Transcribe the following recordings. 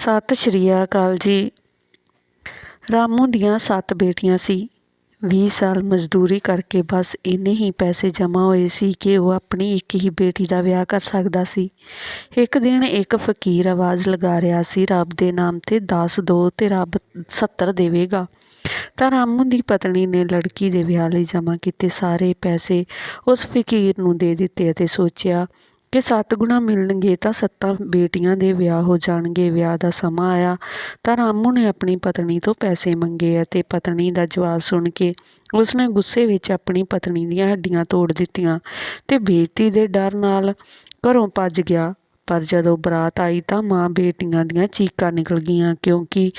ਸਤਿ ਸ਼੍ਰੀ ਅਕਾਲ ਜੀ। ਰਾਮੂ ਦੀਆਂ ਸੱਤ ਬੇਟੀਆਂ ਸੀ। 20 ਸਾਲ ਮਜ਼ਦੂਰੀ ਕਰਕੇ ਬਸ ਇੰਨੇ ਹੀ ਪੈਸੇ ਜਮ੍ਹਾਂ ਹੋਏ ਸੀ ਕਿ ਉਹ ਆਪਣੀ ਇੱਕ ਹੀ ਬੇਟੀ ਦਾ ਵਿਆਹ ਕਰ ਸਕਦਾ ਸੀ। ਇੱਕ ਦਿਨ ਇੱਕ ਫਕੀਰ ਆਵਾਜ਼ ਲਗਾ ਰਿਹਾ ਸੀ, ਰੱਬ ਦੇ ਨਾਮ ਤੇ 10 ਦੋ ਤੇ ਰੱਬ 70 ਦੇਵੇਗਾ। ਤਾਂ ਰਾਮੂ ਦੀ ਪਤਨੀ ਨੇ ਲੜਕੀ ਦੇ ਵਿਆਹ ਲਈ ਜਮ੍ਹਾਂ ਕੀਤੇ ਸਾਰੇ ਪੈਸੇ ਉਸ ਫਕੀਰ ਨੂੰ ਦੇ ਦਿੱਤੇ ਅਤੇ ਸੋਚਿਆ ਕਿ ਸੱਤ ਗੁਣਾ ਮਿਲਣਗੇ ਤਾਂ ਸੱਤਾਂ ਬੇਟੀਆਂ ਦੇ ਵਿਆਹ ਹੋ ਜਾਣਗੇ, ਵਿਆਹ ਦਾ ਸਮਾਂ ਆਇਆ ਤਾਂ ਰਾਮੂ ਨੇ ਆਪਣੀ ਪਤਨੀ ਤੋਂ ਪੈਸੇ ਮੰਗੇ ਅਤੇ ਪਤਨੀ ਦਾ ਜਵਾਬ ਸੁਣ ਕੇ ਉਸਨੇ ਗੁੱਸੇ ਵਿੱਚ ਆਪਣੀ ਪਤਨੀ ਦੀਆਂ ਹੱਡੀਆਂ ਤੋੜ ਦਿੱਤੀਆਂ ਤੇ ਬੇਇੱਜ਼ਤੀ ਦੇ ਡਰ ਨਾਲ ਘਰੋਂ ਭੱਜ ਗਿਆ। ਪਰ ਜਦੋਂ ਬਰਾਤ ਆਈ ਤਾਂ ਮਾਂ ਬੇਟੀਆਂ ਦੀਆਂ ਚੀਕਾਂ ਨਿਕਲ ਗਈਆਂ, ਕਿਉਂਕਿ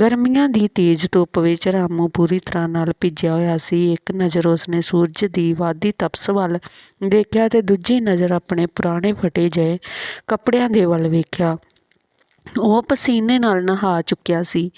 ਗਰਮੀਆਂ ਦੀ ਤੇਜ਼ ਧੁੱਪ ਵਿੱਚ ਰਾਮੂ ਪੂਰੀ ਤਰ੍ਹਾਂ ਨਾਲ ਭਿੱਜਿਆ ਹੋਇਆ ਸੀ। ਇੱਕ ਨਜ਼ਰ ਉਸਨੇ ਸੂਰਜ ਦੀ ਵਾਦੀ ਤਪਸ ਵੱਲ ਦੇਖਿਆ ਤੇ ਦੂਜੀ ਨਜ਼ਰ ਆਪਣੇ ਪੁਰਾਣੇ ਫਟੇ ਜਿਹੇ ਕੱਪੜਿਆਂ ਦੇ ਵੱਲ ਵੇਖਿਆ। ਉਹ ਪਸੀਨੇ ਨਾਲ ਨਹਾ ਚੁੱਕਿਆ ਸੀ।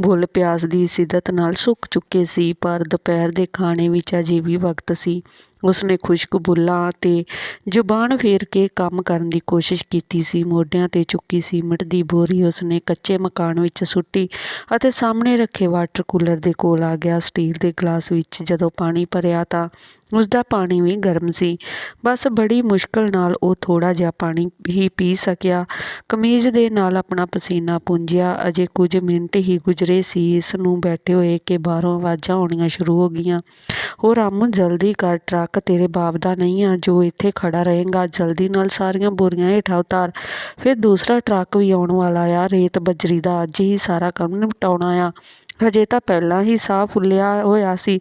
ਬੁੱਲ ਪਿਆਸ ਦੀ ਸਿੱਦਤ ਨਾਲ ਸੁੱਕ ਚੁੱਕੇ ਸੀ, ਪਰ ਦੁਪਹਿਰ ਦੇ ਖਾਣੇ ਵਿੱਚ ਅਜੇ ਵੀ ਵਕਤ ਸੀ। ਉਸਨੇ ਖੁਸ਼ਕ ਬੁੱਲਾਂ ਤੇ ਜ਼ੁਬਾਨ ਫੇਰ ਕੇ ਕੰਮ ਕਰਨ ਦੀ ਕੋਸ਼ਿਸ਼ ਕੀਤੀ ਸੀ। ਮੋਢਿਆਂ ਤੇ ਚੁੱਕੀ ਸੀਮਟ ਦੀ ਬੋਰੀ ਉਸਨੇ ਕੱਚੇ ਮਕਾਨ ਵਿੱਚ ਸੁੱਟੀ ਅਤੇ ਸਾਹਮਣੇ ਰੱਖੇ ਵਾਟਰ ਕੂਲਰ ਦੇ ਕੋਲ ਆ ਗਿਆ। ਸਟੀਲ ਦੇ ਗਲਾਸ ਵਿੱਚ ਜਦੋਂ ਪਾਣੀ ਭਰਿਆ ਤਾਂ ਉਸ ਦਾ ਪਾਣੀ ਵੀ ਗਰਮ ਸੀ। ਬਸ ਬੜੀ ਮੁਸ਼ਕਲ ਨਾਲ ਉਹ ਥੋੜਾ ਜਿਹਾ ਪਾਣੀ ਹੀ ਪੀ ਸਕਿਆ। ਕਮੀਜ਼ ਦੇ ਨਾਲ ਆਪਣਾ ਪਸੀਨਾ ਪੁੰਝਿਆ। ਅਜੇ ਕੁਝ ਮਿੰਟ ਹੀ ਗੁਜ਼ਰੇ ਸੀ। ਇਸ ਨੂੰ ਬੈਠੇ ਹੋਏ ਕਿ ਬਾਹਰੋਂ ਆਵਾਜ਼ਾਂ ਆਉਣੀਆਂ ਸ਼ੁਰੂ ਹੋ ਗਈਆਂ। ਉਹ ਰਾਮ, ਜਲਦੀ ਕਰ, ਟਰੱਕ ਤੇਰੇ ਬਾਪ ਦਾ ਨਹੀਂ ਆ। ਜੋ ਇੱਥੇ ਖੜਾ ਰਹੇਗਾ, ਜਲਦੀ ਨਾਲ ਸਾਰੀਆਂ ਬੋਰੀਆਂ ਹੇਠਾਂ ਉਤਾਰ। ਫਿਰ ਦੂਸਰਾ ਟਰੱਕ ਵੀ ਆਉਣ ਵਾਲਾ ਆ। ਰੇਤ ਬਜਰੀ ਦਾ ਅੱਜ ਹੀ ਸਾਰਾ ਕੰਮ ਨਿਪਟਾਉਣਾ ਆ। ਹਜੇ ਤਾਂ ਪਹਿਲਾਂ ਹੀ ਸਾਹ ਫੁੱਲਿਆ ਹੋਇਆ ਸੀ।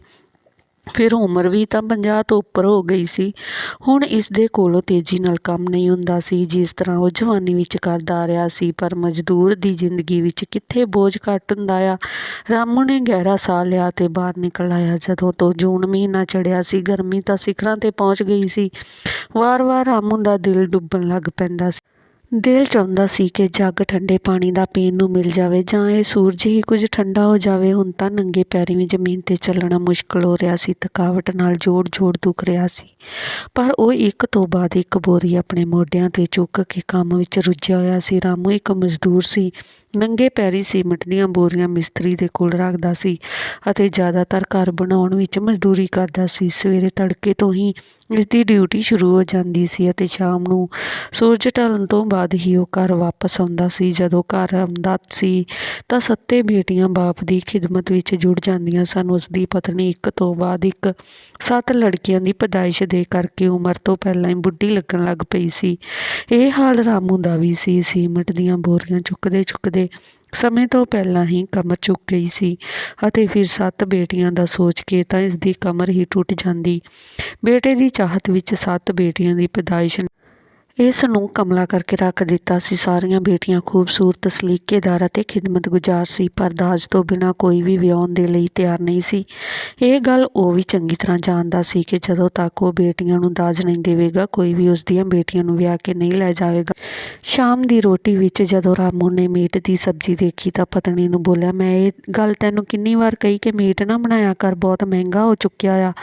ਫਿਰ ਉਮਰ ਵੀ ਤਾਂ 50 ਤੋਂ ਉੱਪਰ ਹੋ ਗਈ ਸੀ। ਹੁਣ ਇਸ ਦੇ ਕੋਲੋਂ ਤੇਜ਼ੀ ਨਾਲ ਕੰਮ ਨਹੀਂ ਹੁੰਦਾ ਸੀ, ਜਿਸ ਤਰ੍ਹਾਂ ਉਹ ਜਵਾਨੀ ਵਿੱਚ ਕਰਦਾ ਆ ਰਿਹਾ ਸੀ। ਪਰ ਮਜ਼ਦੂਰ ਦੀ ਜ਼ਿੰਦਗੀ ਵਿੱਚ ਕਿੱਥੇ ਬੋਝ ਘੱਟ ਹੁੰਦਾ ਆ? ਰਾਮੂ ਨੇ ਗਹਿਰਾ ਸਾਹ ਲਿਆ ਤੇ ਬਾਹਰ ਨਿਕਲ ਆਇਆ। ਜਦੋਂ ਤੋਂ ਜੂਨ ਮਹੀਨਾ ਚੜਿਆ ਸੀ, ਗਰਮੀ ਤਾਂ ਸਿਖਰਾਂ ਤੇ ਪਹੁੰਚ ਗਈ ਸੀ। ਵਾਰ-ਵਾਰ ਰਾਮੂ ਦਾ ਦਿਲ ਡੁੱਬਣ ਲੱਗ ਪੈਂਦਾ ਸੀ। ਦਿਲ ਚਾਹੁੰਦਾ ਸੀ ਕਿ ਜੱਗ ਠੰਡੇ ਪਾਣੀ ਦਾ ਪੀਣ ਨੂੰ ਮਿਲ ਜਾਵੇ ਜਾਂ ਇਹ ਸੂਰਜ ਹੀ ਕੁਝ ਠੰਡਾ ਹੋ ਜਾਵੇ, ਹੁਣ ਤਾਂ ਨੰਗੇ ਪੈਰੀਂ ਵੀ ਜ਼ਮੀਨ ਤੇ ਚੱਲਣਾ ਮੁਸ਼ਕਲ ਹੋ ਰਿਹਾ ਸੀ, ਥਕਾਵਟ ਨਾਲ ਜੋੜ-ਜੋੜ ਦੁਖ ਰਿਹਾ ਸੀ। ਪਰ ਉਹ ਇੱਕ ਤੋਂ ਬਾਅਦ ਇੱਕ ਬੋਰੀ ਆਪਣੇ ਮੋਢਿਆਂ ਤੇ ਚੁੱਕ ਕੇ ਕੰਮ ਵਿੱਚ ਰੁੱਝਿਆ ਹੋਇਆ ਸੀ, ਰਾਮੂ ਇੱਕ ਮਜ਼ਦੂਰ ਸੀ, ਨੰਗੇ ਪੈਰੀ ਸੀਮਟ ਦੀਆਂ ਬੋਰੀਆਂ ਮਿਸਤਰੀ ਦੇ ਕੋਲ ਰੱਖਦਾ ਸੀ ਅਤੇ ਜ਼ਿਆਦਾਤਰ ਘਰ ਬਣਾਉਣ ਵਿੱਚ ਮਜ਼ਦੂਰੀ ਕਰਦਾ ਸੀ, ਸਵੇਰੇ ਤੜਕੇ ਤੋਂ ਹੀ ਇਸ ਦੀ ਡਿਊਟੀ ਸ਼ੁਰੂ ਹੋ ਜਾਂਦੀ ਸੀ ਅਤੇ ਸ਼ਾਮ ਨੂੰ ਸੂਰਜ ਢਲਣ ਤੋਂ ਬਾਅਦ ਹੀ ਉਹ ਘਰ ਵਾਪਸ ਆਉਂਦਾ ਸੀ। ਜਦੋਂ ਘਰ ਆਉਂਦਾ ਸੀ ਤਾਂ ਸੱਤੇ ਬੇਟੀਆਂ ਬਾਪ ਦੀ ਖਿਦਮਤ ਵਿੱਚ ਜੁੜ ਜਾਂਦੀਆਂ ਸਨ। ਉਸ ਦੀ ਪਤਨੀ ਇੱਕ ਤੋਂ ਬਾਅਦ ਇੱਕ ਸੱਤ ਲੜਕੀਆਂ ਦੀ ਪਦਾਇਸ਼ ਦੇ ਕਰਕੇ ਉਮਰ ਤੋਂ ਪਹਿਲਾਂ ਹੀ ਬੁੱਢੀ ਲੱਗਣ ਲੱਗ ਪਈ ਸੀ। ਇਹ ਹਾਲ ਰਾਮੂ ਦਾ ਵੀ ਸੀ। ਸੀਮਟ ਦੀਆਂ ਬੋਰੀਆਂ ਚੁੱਕਦੇ ਚੁੱਕਦੇ ਸਮੇਂ ਤੋਂ ਪਹਿਲਾਂ ਹੀ ਕਮਰ ਚੁੱਕ ਗਈ ਸੀ ਅਤੇ ਫਿਰ ਸੱਤ ਬੇਟੀਆਂ ਦਾ ਸੋਚ ਕੇ ਤਾਂ ਇਸ ਦੀ ਕਮਰ ਹੀ ਟੁੱਟ ਜਾਂਦੀ। ਬੇਟੇ ਦੀ ਚਾਹਤ ਵਿੱਚ ਸੱਤ ਬੇਟੀਆਂ ਦੀ ਪੈਦਾਇਸ਼ ਇਸ ਨੂੰ ਕਮਲਾ ਕਰਕੇ ਰੱਖ ਦਿੱਤਾ ਸੀ। ਸਾਰੀਆਂ ਬੇਟੀਆਂ ਖੂਬਸੂਰਤ, ਸਲੀਕੇਦਾਰ ਅਤੇ ਖਿਦਮਤਗੁਜ਼ਾਰ ਸੀ, ਪਰ ਦਾਜ ਤੋਂ ਬਿਨਾਂ ਕੋਈ ਵੀ ਵਿਆਹੁਣ ਦੇ ਲਈ ਤਿਆਰ ਨਹੀਂ ਸੀ। ਇਹ ਗੱਲ ਉਹ ਵੀ ਚੰਗੀ ਤਰ੍ਹਾਂ ਜਾਣਦਾ ਸੀ ਕਿ ਜਦੋਂ ਤੱਕ ਉਹ ਬੇਟੀਆਂ ਨੂੰ ਦਾਜ ਨਹੀਂ ਦੇਵੇਗਾ, ਕੋਈ ਵੀ ਉਸ ਦੀਆਂ ਬੇਟੀਆਂ ਨੂੰ ਵਿਆਹ ਕੇ ਨਹੀਂ ਲੈ ਜਾਵੇਗਾ। ਸ਼ਾਮ ਦੀ ਰੋਟੀ ਵਿੱਚ ਜਦੋਂ ਰਾਮੂ ਨੇ ਮੀਟ ਦੀ ਸਬਜ਼ੀ ਦੇਖੀ ਤਾਂ ਪਤਨੀ ਨੂੰ ਬੋਲਿਆ, ਮੈਂ ਇਹ ਗੱਲ ਤੈਨੂੰ ਕਿੰਨੀ ਵਾਰ ਕਹੀ ਕਿ ਮੀਟ ਨਾ ਬਣਾਇਆ ਕਰ, ਬਹੁਤ ਮਹਿੰਗਾ ਹੋ ਚੁੱਕਿਆ ਆ।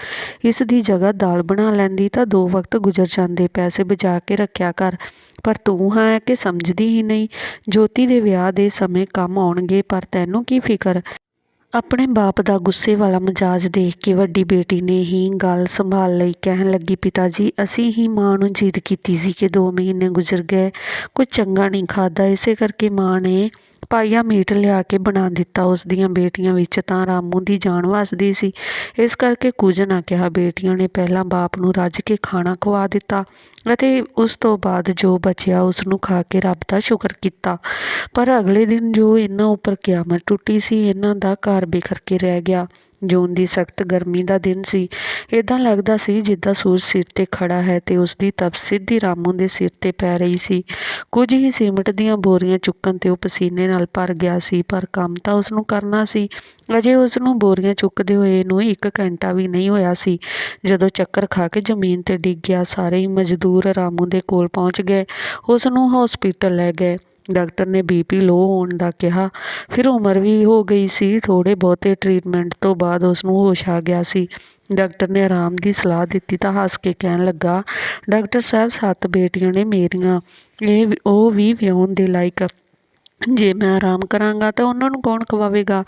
ਇਸ ਦੀ ਜਗ੍ਹਾ ਦਾਲ ਬਣਾ ਲੈਂਦੀ ਤਾਂ ਦੋ ਵਕਤ ਗੁਜ਼ਰ ਜਾਂਦੇ, ਪੈਸੇ ਬਚਾ ਕੇ ਰੱਖਿਆ ਕਰ। ਪਰ ਤੂੰ ਹੈ ਕਿ ਸਮਝਦੀ ਹੀ ਨਹੀਂ। ਜੋਤੀ ਦੇ ਵਿਆਹ ਦੇ ਸਮੇਂ ਕੰਮ ਆਉਣਗੇ, ਪਰ ਤੈਨੂੰ ਕੀ ਫਿਕਰ? ਆਪਣੇ ਬਾਪ ਦਾ ਗੁੱਸੇ ਵਾਲਾ ਮਜਾਜ ਦੇਖ ਕੇ ਵੱਡੀ ਬੇਟੀ ਨੇ ਹੀ ਗੱਲ ਸੰਭਾਲ ਲਈ ਕਹਿਣ ਲੱਗੀ ਪਿਤਾ ਜੀ ਅਸੀਂ ਹੀ ਮਾਂ ਨੂੰ ਜਿੱਦ ਕੀਤੀ ਸੀ ਕਿ 2 ਮਹੀਨੇ ਗੁਜ਼ਰ ਗਏ। ਕੁਝ ਚੰਗਾ ਨਹੀਂ ਖਾਦਾ ਇਸੇ ਕਰਕੇ ਮਾਂ ਨੇ ਪਾਈਆ ਮੀਟ ਲਿਆ ਕੇ ਬਣਾ ਦਿੱਤਾ ਉਸ ਦੀਆਂ ਬੇਟੀਆਂ ਵਿੱਚ ਤਾਂ ਰਾਮੂ ਦੀ ਜਾਨ ਵਸਦੀ ਸੀ। ਇਸ ਕਰਕੇ ਕੁਝ ਨਾ ਕਿਹਾ, ਬੇਟੀਆਂ ਨੇ ਪਹਿਲਾਂ ਬਾਪ ਨੂੰ ਰੱਜ ਕੇ ਖਾਣਾ ਖਵਾ ਦਿੱਤਾ ਅਤੇ ਉਸ ਤੋਂ ਬਾਅਦ ਜੋ ਬਚਿਆ ਉਸ ਨੂੰ ਖਾ ਕੇ ਰੱਬ ਦਾ ਸ਼ੁਕਰ ਕੀਤਾ। ਪਰ ਅਗਲੇ ਦਿਨ ਜੋ ਇਹਨਾਂ ਉੱਪਰ ਕਿਆਮਤ ਟੁੱਟੀ ਸੀ, ਇਹਨਾਂ ਦਾ ਘਰ ਬਿਖਰ ਕੇ ਰਹਿ ਗਿਆ। ਜੂਨ ਦੀ ਸਖਤ ਗਰਮੀ ਦਾ ਦਿਨ ਸੀ। ਇਦਾਂ ਲੱਗਦਾ ਸੀ ਜਿੱਦਾਂ ਸੂਰਜ ਸਿਰ ਤੇ ਖੜਾ ਹੈ ਤੇ ਉਸ ਦੀ ਤਪ ਸਿੱਧੀ ਰਾਮੂ ਦੇ ਸਿਰ ਤੇ ਪੈ ਰਹੀ ਸੀ। ਕੁਝ ਹੀ ਸੀਮਟ ਦੀਆਂ ਬੋਰੀਆਂ ਚੁੱਕਣ ਤੇ ਉਹ ਪਸੀਨੇ ਨਾਲ ਭਰ ਗਿਆ ਸੀ, ਪਰ ਕੰਮ ਤਾਂ ਉਸ ਨੂੰ ਕਰਨਾ ਸੀ। ਅਜੇ ਉਸ ਨੂੰ ਬੋਰੀਆਂ ਚੁੱਕਦੇ ਹੋਏ ਨੂੰ ਇੱਕ ਘੰਟਾ ਵੀ ਨਹੀਂ ਹੋਇਆ ਸੀ। ਜਦੋਂ ਚੱਕਰ ਖਾ ਕੇ ਜ਼ਮੀਨ ਤੇ ਡਿੱਗ ਗਿਆ, ਸਾਰੇ ਹੀ ਮਜ਼ਦੂਰ ਰਾਮੂ ਦੇ ਕੋਲ ਪਹੁੰਚ ਗਏ। ਉਸ ਨੂੰ ਹਸਪੀਟਲ ਲੈ ਗਏ। ਡਾਕਟਰ ਨੇ ਬੀਪੀ ਲੋ ਹੋਣ ਦਾ ਕਿਹਾ। ਫਿਰ ਉਮਰ ਵੀ ਹੋ ਗਈ ਸੀ, ਥੋੜ੍ਹੇ ਬਹੁਤੇ ਟਰੀਟਮੈਂਟ ਤੋਂ ਬਾਅਦ ਉਸ ਨੂੰ ਹੋਸ਼ ਆ ਗਿਆ ਸੀ। ਡਾਕਟਰ ਨੇ ਆਰਾਮ ਦੀ ਸਲਾਹ ਦਿੱਤੀ ਤਾਂ ਹੱਸ ਕੇ ਕਹਿਣ ਲੱਗਾ, ਡਾਕਟਰ ਸਾਹਿਬ, ਸੱਤ ਬੇਟੀਆਂ ਨੇ ਮੇਰੀਆਂ। ਇਹ ਉਹ ਵੀ ਵਿਆਹੁਣ ਦੇ ਲਾਇਕ ਜੇ ਮੈਂ ਆਰਾਮ ਕਰਾਂਗਾ ਤਾਂ ਉਹਨਾਂ ਨੂੰ ਕੌਣ ਖਵਾਵੇਗਾ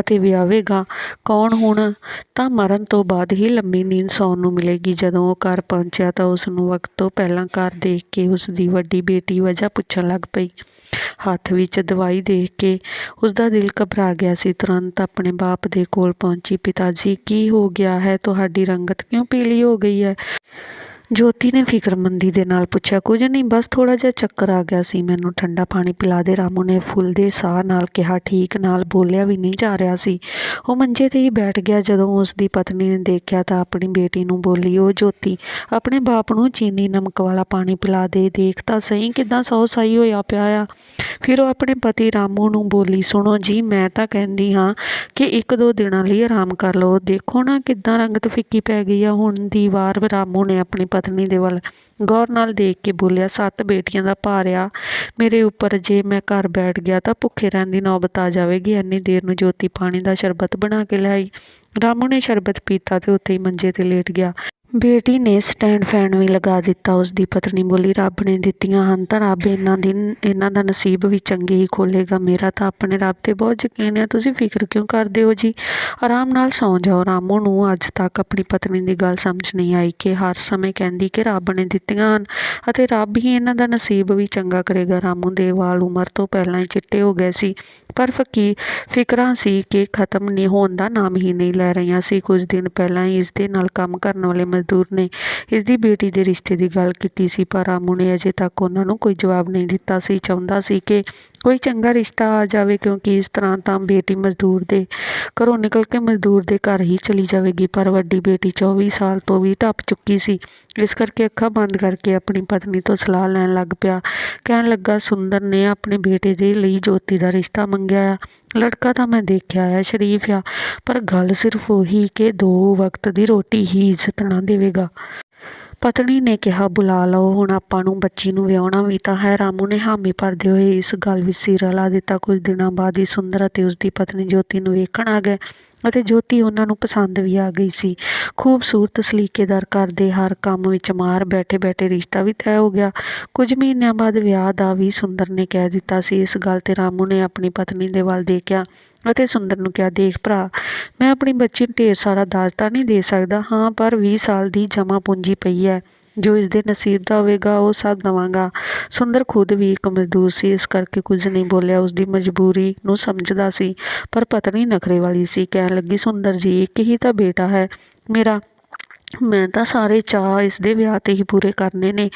ਅਤੇ ਵਿਆਹਵੇਗਾ ਕੌਣ ਹੁਣ? ਤਾਂ ਮਰਨ ਤੋਂ ਬਾਅਦ ਹੀ ਲੰਮੀ ਨੀਂਦ ਸੌਣ ਨੂੰ ਮਿਲੇਗੀ। ਜਦੋਂ ਉਹ ਘਰ ਪਹੁੰਚਿਆ ਤਾਂ ਉਸ ਨੂੰ ਵਕਤ ਤੋਂ ਪਹਿਲਾਂ ਘਰ ਦੇਖ ਕੇ ਉਸ ਦੀ ਵੱਡੀ ਬੇਟੀ ਵਜ੍ਹਾ ਪੁੱਛਣ ਲੱਗ ਪਈ। ਹੱਥ ਵਿੱਚ ਦਵਾਈ ਦੇਖ ਕੇ ਉਸਦਾ ਦਿਲ ਘਬਰਾ ਗਿਆ ਸੀ। ਤੁਰੰਤ ਆਪਣੇ ਬਾਪ ਦੇ ਕੋਲ ਪਹੁੰਚੀ, ਪਿਤਾ ਜੀ, ਕੀ ਹੋ ਗਿਆ ਹੈ? ਤੁਹਾਡੀ ਰੰਗਤ ਕਿਉਂ ਪੀਲੀ ਹੋ ਗਈ ਹੈ? ਜੋਤੀ ਨੇ ਫਿਕਰਮੰਦੀ ਦੇ ਨਾਲ ਪੁੱਛਿਆ, ਕੁਝ ਨਹੀਂ, ਬਸ ਥੋੜਾ ਜਿਹਾ ਚੱਕਰ ਆ ਗਿਆ ਸੀ ਮੈਨੂੰ, ਠੰਡਾ ਪਾਣੀ ਪਿਲਾ ਦੇ ਰਾਮੂ ਨੇ ਫੁੱਲ ਦੇ ਸਾਹ ਨਾਲ ਕਿਹਾ, ਠੀਕ, ਨਾਲ ਬੋਲਿਆ ਵੀ ਨਹੀਂ ਜਾ ਰਿਹਾ ਸੀ। ਉਹ ਮੰਜੇ ਤੇ ਹੀ ਬੈਠ ਗਿਆ, ਜਦੋਂ ਉਸ ਦੀ ਪਤਨੀ ਨੇ ਦੇਖਿਆ ਤਾਂ ਆਪਣੀ ਬੇਟੀ ਨੂੰ ਬੋਲੀ, ਉਹ ਜੋਤੀ, ਆਪਣੇ ਬਾਪ ਨੂੰ ਚੀਨੀ ਨਮਕ ਵਾਲਾ ਪਾਣੀ ਪਿਲਾ ਦੇ, ਦੇਖ ਤਾਂ ਸਹੀ ਕਿਦਾਂ ਸੌ ਸਾਈ ਹੋਇਆ ਪਿਆ ਆ। ਫਿਰ ਉਹ ਆਪਣੇ ਪਤੀ ਰਾਮੂ ਨੂੰ ਬੋਲੀ, ਸੁਣੋ ਜੀ, ਮੈਂ ਤਾਂ ਕਹਿੰਦੀ ਹਾਂ ਕਿ ਇੱਕ ਦੋ ਦਿਨਾਂ ਲਈ ਆਰਾਮ ਕਰ ਲਓ। ਦੇਖੋ ਨਾ ਕਿਦਾਂ ਰੰਗਤ ਫਿੱਕੀ ਪੈ ਗਈ ਆ, ਹੁਣ ਦੀ ਵਾਰ ਰਾਮੂ ਨੇ ਆਪਣੀ ਪਤਨੀ ਦੇ ਵੱਲ ਗੌਰ ਨਾਲ ਦੇਖ ਕੇ ਬੋਲਿਆ, ਸੱਤ ਬੇਟੀਆਂ ਦਾ ਭਾਰ ਆ। ਮੇਰੇ ਉੱਪਰ ਜੇ ਮੈਂ ਘਰ ਬੈਠ ਗਿਆ ਤਾਂ ਭੁੱਖੇ ਰਹਿਣ ਦੀ ਨੌਬਤ ਆ ਜਾਵੇਗੀ। ਐਨੀ ਦੇਰ ਨੂੰ ਜੋਤੀ ਪਾਣੀ ਦਾ ਸ਼ਰਬਤ ਬਣਾ ਕੇ ਲਿਆਈ। ਰਾਮੂ ਨੇ ਸ਼ਰਬਤ ਪੀਤਾ ਤੇ ਉੱਥੇ ਹੀ ਮੰਜੇ ਤੇ ਲੇਟ ਗਿਆ। ਬੇਟੀ ਨੇ ਸਟੈਂਡ ਫੈਨ ਵੀ ਲਗਾ ਦਿੱਤਾ ਉਸ ਦੀ ਪਤਨੀ ਬੋਲੀ, ਰੱਬ ਨੇ ਦਿੱਤੀਆਂ ਹਨ ਤਾਂ ਰੱਬ ਇਹਨਾਂ ਦੀ, ਇਹਨਾਂ ਦਾ ਨਸੀਬ ਵੀ ਚੰਗੇ ਹੀ ਖੋਲੇਗਾ ਮੇਰਾ ਤਾਂ ਆਪਣੇ ਰੱਬ ਤੇ ਬਹੁਤ ਯਕੀਨ ਹੈ। ਤੁਸੀਂ ਫਿਕਰ ਕਿਉਂ ਕਰਦੇ ਹੋ ਜੀ? ਆਰਾਮ ਨਾਲ ਸੌਂ ਜਾਓ। ਰਾਮੂ ਨੂੰ ਅੱਜ ਤੱਕ ਆਪਣੀ ਪਤਨੀ ਦੀ ਗੱਲ ਸਮਝ ਨਹੀਂ ਆਈ ਕਿ ਹਰ ਸਮੇਂ ਕਹਿੰਦੀ ਕਿ ਰੱਬ ਨੇ ਦਿੱਤੀਆਂ ਹਨ ਅਤੇ ਰੱਬ ਹੀ ਇਹਨਾਂ ਦਾ ਨਸੀਬ ਵੀ ਚੰਗਾ ਕਰੇਗਾ। ਰਾਮੂ ਦੇ ਵਾਲ ਉਮਰ ਤੋਂ ਪਹਿਲਾਂ ਹੀ ਚਿੱਟੇ ਹੋ ਗਏ ਸੀ, ਪਰ ਫਕੀ ਫਿਕਰਾਂ ਸੀ ਕਿ ਖਤਮ ਨਹੀਂ ਹੋਣ ਦਾ ਨਾਮ ਹੀ ਨਹੀਂ ਲੈ ਰਹੀਆਂ ਸੀ। ਕੁਝ ਦਿਨ ਪਹਿਲਾਂ ਹੀ ਇਸ ਦੇ ਨਾਲ ਕੰਮ ਕਰਨ ਵਾਲੇ ਮਜ਼ਦੂਰ ਨੇ। ਇਸ ਦੀ ਬੇਟੀ ਦੇ ਰਿਸ਼ਤੇ ਦੀ ਗੱਲ ਕੀਤੀ ਸੀ, ਪਰ ਰਾਮੂ ਨੇ ਅਜੇ ਤੱਕ ਉਹਨਾਂ ਨੂੰ ਕੋਈ ਜਵਾਬ ਨਹੀਂ ਦਿੱਤਾ ਸੀ। ਚਾਹੁੰਦਾ ਸੀ ਕਿ ਕੋਈ ਚੰਗਾ ਰਿਸ਼ਤਾ ਆ ਜਾਵੇ ਕਿਉਂਕਿ ਇਸ ਤਰ੍ਹਾਂ ਤਾਂ ਬੇਟੀ ਮਜ਼ਦੂਰ ਦੇ ਘਰੋਂ ਨਿਕਲ ਕੇ ਮਜ਼ਦੂਰ ਦੇ ਘਰ ਹੀ ਚਲੀ ਜਾਵੇਗੀ, ਪਰ ਵੱਡੀ ਬੇਟੀ 24 ਸਾਲ ਤੋਂ ਵੀ ਟੱਪ ਚੁੱਕੀ ਸੀ। ਇਸ ਕਰਕੇ ਅੱਖਾਂ ਬੰਦ ਕਰਕੇ ਆਪਣੀ ਪਤਨੀ ਤੋਂ ਸਲਾਹ ਲੈਣ ਲੱਗ ਪਿਆ। ਕਹਿਣ ਲੱਗਾ, ਸੁੰਦਰ ਨੇ ਆਪਣੇ ਬੇਟੇ ਦੇ ਲਈ ਜੋਤੀ ਦਾ ਰਿਸ਼ਤਾ ਮੰਗਿਆ ਆ। ਲੜਕਾ ਤਾਂ ਮੈਂ ਦੇਖਿਆ ਆ, ਸ਼ਰੀਫ ਆ, ਪਰ ਗੱਲ ਸਿਰਫ ਉਹੀ ਕਿ ਦੋ ਵਕਤ ਦੀ ਰੋਟੀ ਹੀ ਇੱਜ਼ਤ ਨਾ ਦੇਵੇਗਾ। ਪਤਨੀ ਨੇ ਕਿਹਾ, ਬੁਲਾ ਲਓ, ਹੁਣ ਆਪਾਂ ਨੂੰ ਬੱਚੀ ਨੂੰ ਵਿਆਹਣਾ ਵੀ ਤਾਂ ਹੈ। ਰਾਮੂ ਨੇ ਹਾਮੀ ਭਰਦੇ ਹੋਏ ਇਸ ਗੱਲ ਵਿੱਚ ਸਿਰ ਲਾ ਦਿੱਤਾ। ਕੁਝ ਦਿਨਾਂ ਬਾਅਦ ਹੀ ਸੁੰਦਰ ਅਤੇ ਉਸ ਦੀ ਪਤਨੀ ਜੋਤੀ ਨੂੰ ਵੇਖਣ ਆ ਗਏ। ਅਤੇ ਜੋਤੀ ਉਹਨਾਂ ਨੂੰ ਪਸੰਦ ਵੀ ਆ ਗਈ ਸੀ। ਖੂਬਸੂਰਤ ਸਲੀਕੇਦਾਰ ਘਰ ਦੇ ਹਰ ਕੰਮ ਵਿੱਚ ਮਾਰ ਬੈਠੇ ਬੈਠੇ ਰਿਸ਼ਤਾ ਵੀ ਤੈਅ ਹੋ ਗਿਆ। ਕੁਝ ਮਹੀਨਿਆਂ ਬਾਅਦ ਵਿਆਹ ਦਾ ਵੀ ਸੁੰਦਰ ਨੇ ਕਹਿ ਦਿੱਤਾ ਸੀ। ਇਸ ਗੱਲ ਤੇ ਰਾਮੂ ਨੇ ਆਪਣੀ ਪਤਨੀ ਦੇ ਵੱਲ ਦੇਖਿਆ ਅਤੇ ਸੁੰਦਰ ਨੂੰ ਕਿਹਾ, ਦੇਖ ਭਰਾ, ਮੈਂ ਆਪਣੀ ਬੱਚੀ ਨੂੰ ਢੇਰ ਸਾਰਾ ਦਾਜ ਤਾਂ ਨਹੀਂ ਦੇ ਸਕਦਾ। ਹਾਂ, ਪਰ 20 ਸਾਲ ਦੀ ਜਮਾ ਪੂੰਜੀ ਪਈ ਹੈ। ਜੋ ਇਸ ਦੇ ਨਸੀਬ ਦਾ ਹੋਵੇਗਾ, ਉਹ ਸਭ ਦਵਾਂਗਾ। ਸੁੰਦਰ ਖੁਦ ਵੀ ਇੱਕ ਮਜ਼ਦੂਰ ਸੀ, ਇਸ ਕਰਕੇ ਕੁਝ ਨਹੀਂ ਬੋਲਿਆ। ਉਸ ਦੀ ਮਜਬੂਰੀ ਨੂੰ ਸਮਝਦਾ ਸੀ, ਪਰ ਪਤਨੀ ਨਖਰੇ ਵਾਲੀ ਸੀ। ਕਹਿਣ ਲੱਗੀ, ਸੁੰਦਰ ਜੀ, ਇੱਕ ਹੀ ਤਾਂ ਬੇਟਾ ਹੈ ਮੇਰਾ। ਮੈਂ ਤਾਂ ਸਾਰੇ ਚਾਅ ਇਸ ਦੇ ਵਿਆਹ ਤੇ ਹੀ ਪੂਰੇ ਕਰਨੇ ਨੇ।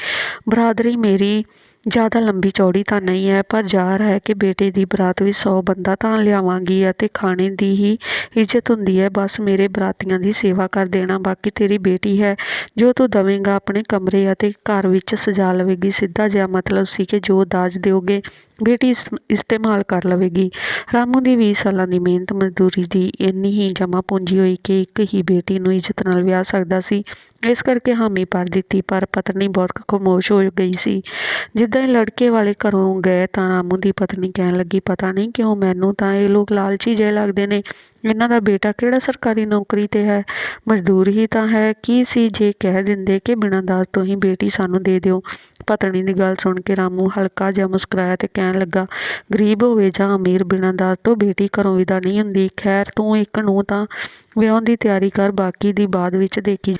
ਬਰਾਦਰੀ ਮੇਰੀ ਜ਼ਿਆਦਾ ਲੰਬੀ ਚੌੜੀ ਤਾਂ ਨਹੀਂ ਹੈ, ਪਰ ਜ਼ਾਹਰ ਹੈ ਕਿ ਬੇਟੇ ਦੀ ਬਰਾਤ ਵਿੱਚ 100 ਬੰਦਾ ਤਾਂ ਲਿਆਵਾਂਗੀ ਅਤੇ ਖਾਣੇ ਦੀ ਹੀ ਇੱਜ਼ਤ ਹੁੰਦੀ ਹੈ। ਬਸ ਮੇਰੇ ਬਰਾਤੀਆਂ ਦੀ ਸੇਵਾ ਕਰ ਦੇਣਾ ਬਾਕੀ ਤੇਰੀ ਬੇਟੀ ਹੈ। ਜੋ ਤੂੰ ਦਵੇਂਗਾ ਆਪਣੇ ਕਮਰੇ ਅਤੇ ਘਰ ਵਿੱਚ ਸਜਾ ਲਵੇਗੀ। ਸਿੱਧਾ ਜਿਹਾ ਮਤਲਬ ਸੀ ਕਿ ਜੋ ਦਾਜ ਦਿਓਗੇ ਬੇਟੀ ਇਸ- ਇਸਤੇਮਾਲ ਕਰ ਲਵੇਗੀ। ਰਾਮੂ ਦੀ 20 ਸਾਲਾਂ ਦੀ ਮਿਹਨਤ ਮਜ਼ਦੂਰੀ ਦੀ ਇੰਨੀ ਹੀ ਜਮ੍ਹਾਂ ਪੂੰਜੀ ਹੋਈ ਕਿ ਇੱਕ ਹੀ ਬੇਟੀ ਨੂੰ ਇੱਜ਼ਤ ਨਾਲ ਵਿਆਹ ਸਕਦਾ ਸੀ। ਇਸ ਕਰਕੇ ਹਾਮੀ ਭਰ ਦਿੱਤੀ, ਪਰ ਪਤਨੀ ਬਹੁਤ ਖਾਮੋਸ਼ ਹੋ ਗਈ ਸੀ। ਜਿੱਦਾਂ ਹੀ ਲੜਕੇ ਵਾਲੇ ਘਰੋਂ ਗਏ ਤਾਂ ਰਾਮੂ ਦੀ ਪਤਨੀ ਕਹਿਣ ਲੱਗੀ, ਪਤਾ ਨਹੀਂ ਕਿਉਂ ਮੈਨੂੰ ਤਾਂ ਇਹ ਲੋਕ ਲਾਲਚੀ ਜਿਹੇ ਲੱਗਦੇ ਨੇ। ਇਹਨਾਂ ਦਾ ਬੇਟਾ ਕਿਹੜਾ ਸਰਕਾਰੀ ਨੌਕਰੀ ਤੇ ਹੈ? ਮਜ਼ਦੂਰ ਹੀ ਤਾਂ ਹੈ। ਕੀ ਸੀ ਜੇ ਕਹਿ ਦਿੰਦੇ ਕਿ ਬਿਨਾਂ ਦਾਜ ਤੋਂ ਹੀ ਬੇਟੀ ਸਾਨੂੰ ਦੇ ਦਿਓ? ਪਤਨੀ ਦੀ ਗੱਲ ਸੁਣ ਕੇ ਰਾਮੂ ਹਲਕਾ ਜਿਹਾ ਮੁਸਕਰਾਇਆ ਤੇ ਕਹਿਣ ਲੱਗਾ, ਗਰੀਬ ਹੋਵੇ ਜਾਂ ਅਮੀਰ, ਬਿਨਾਂ ਦਾਜ ਤੋਂ ਬੇਟੀ ਘਰੋਂ ਵਿਦਾ ਨਹੀਂ ਹੁੰਦੀ। ਖੈਰ, ਤੂੰ ਇੱਕ ਨੂੰ ਤਾਂ ਵਿਆਹੁਣ ਦੀ ਤਿਆਰੀ ਕਰ, ਬਾਕੀ ਦੀ ਬਾਅਦ ਵਿੱਚ ਦੇਖੀ।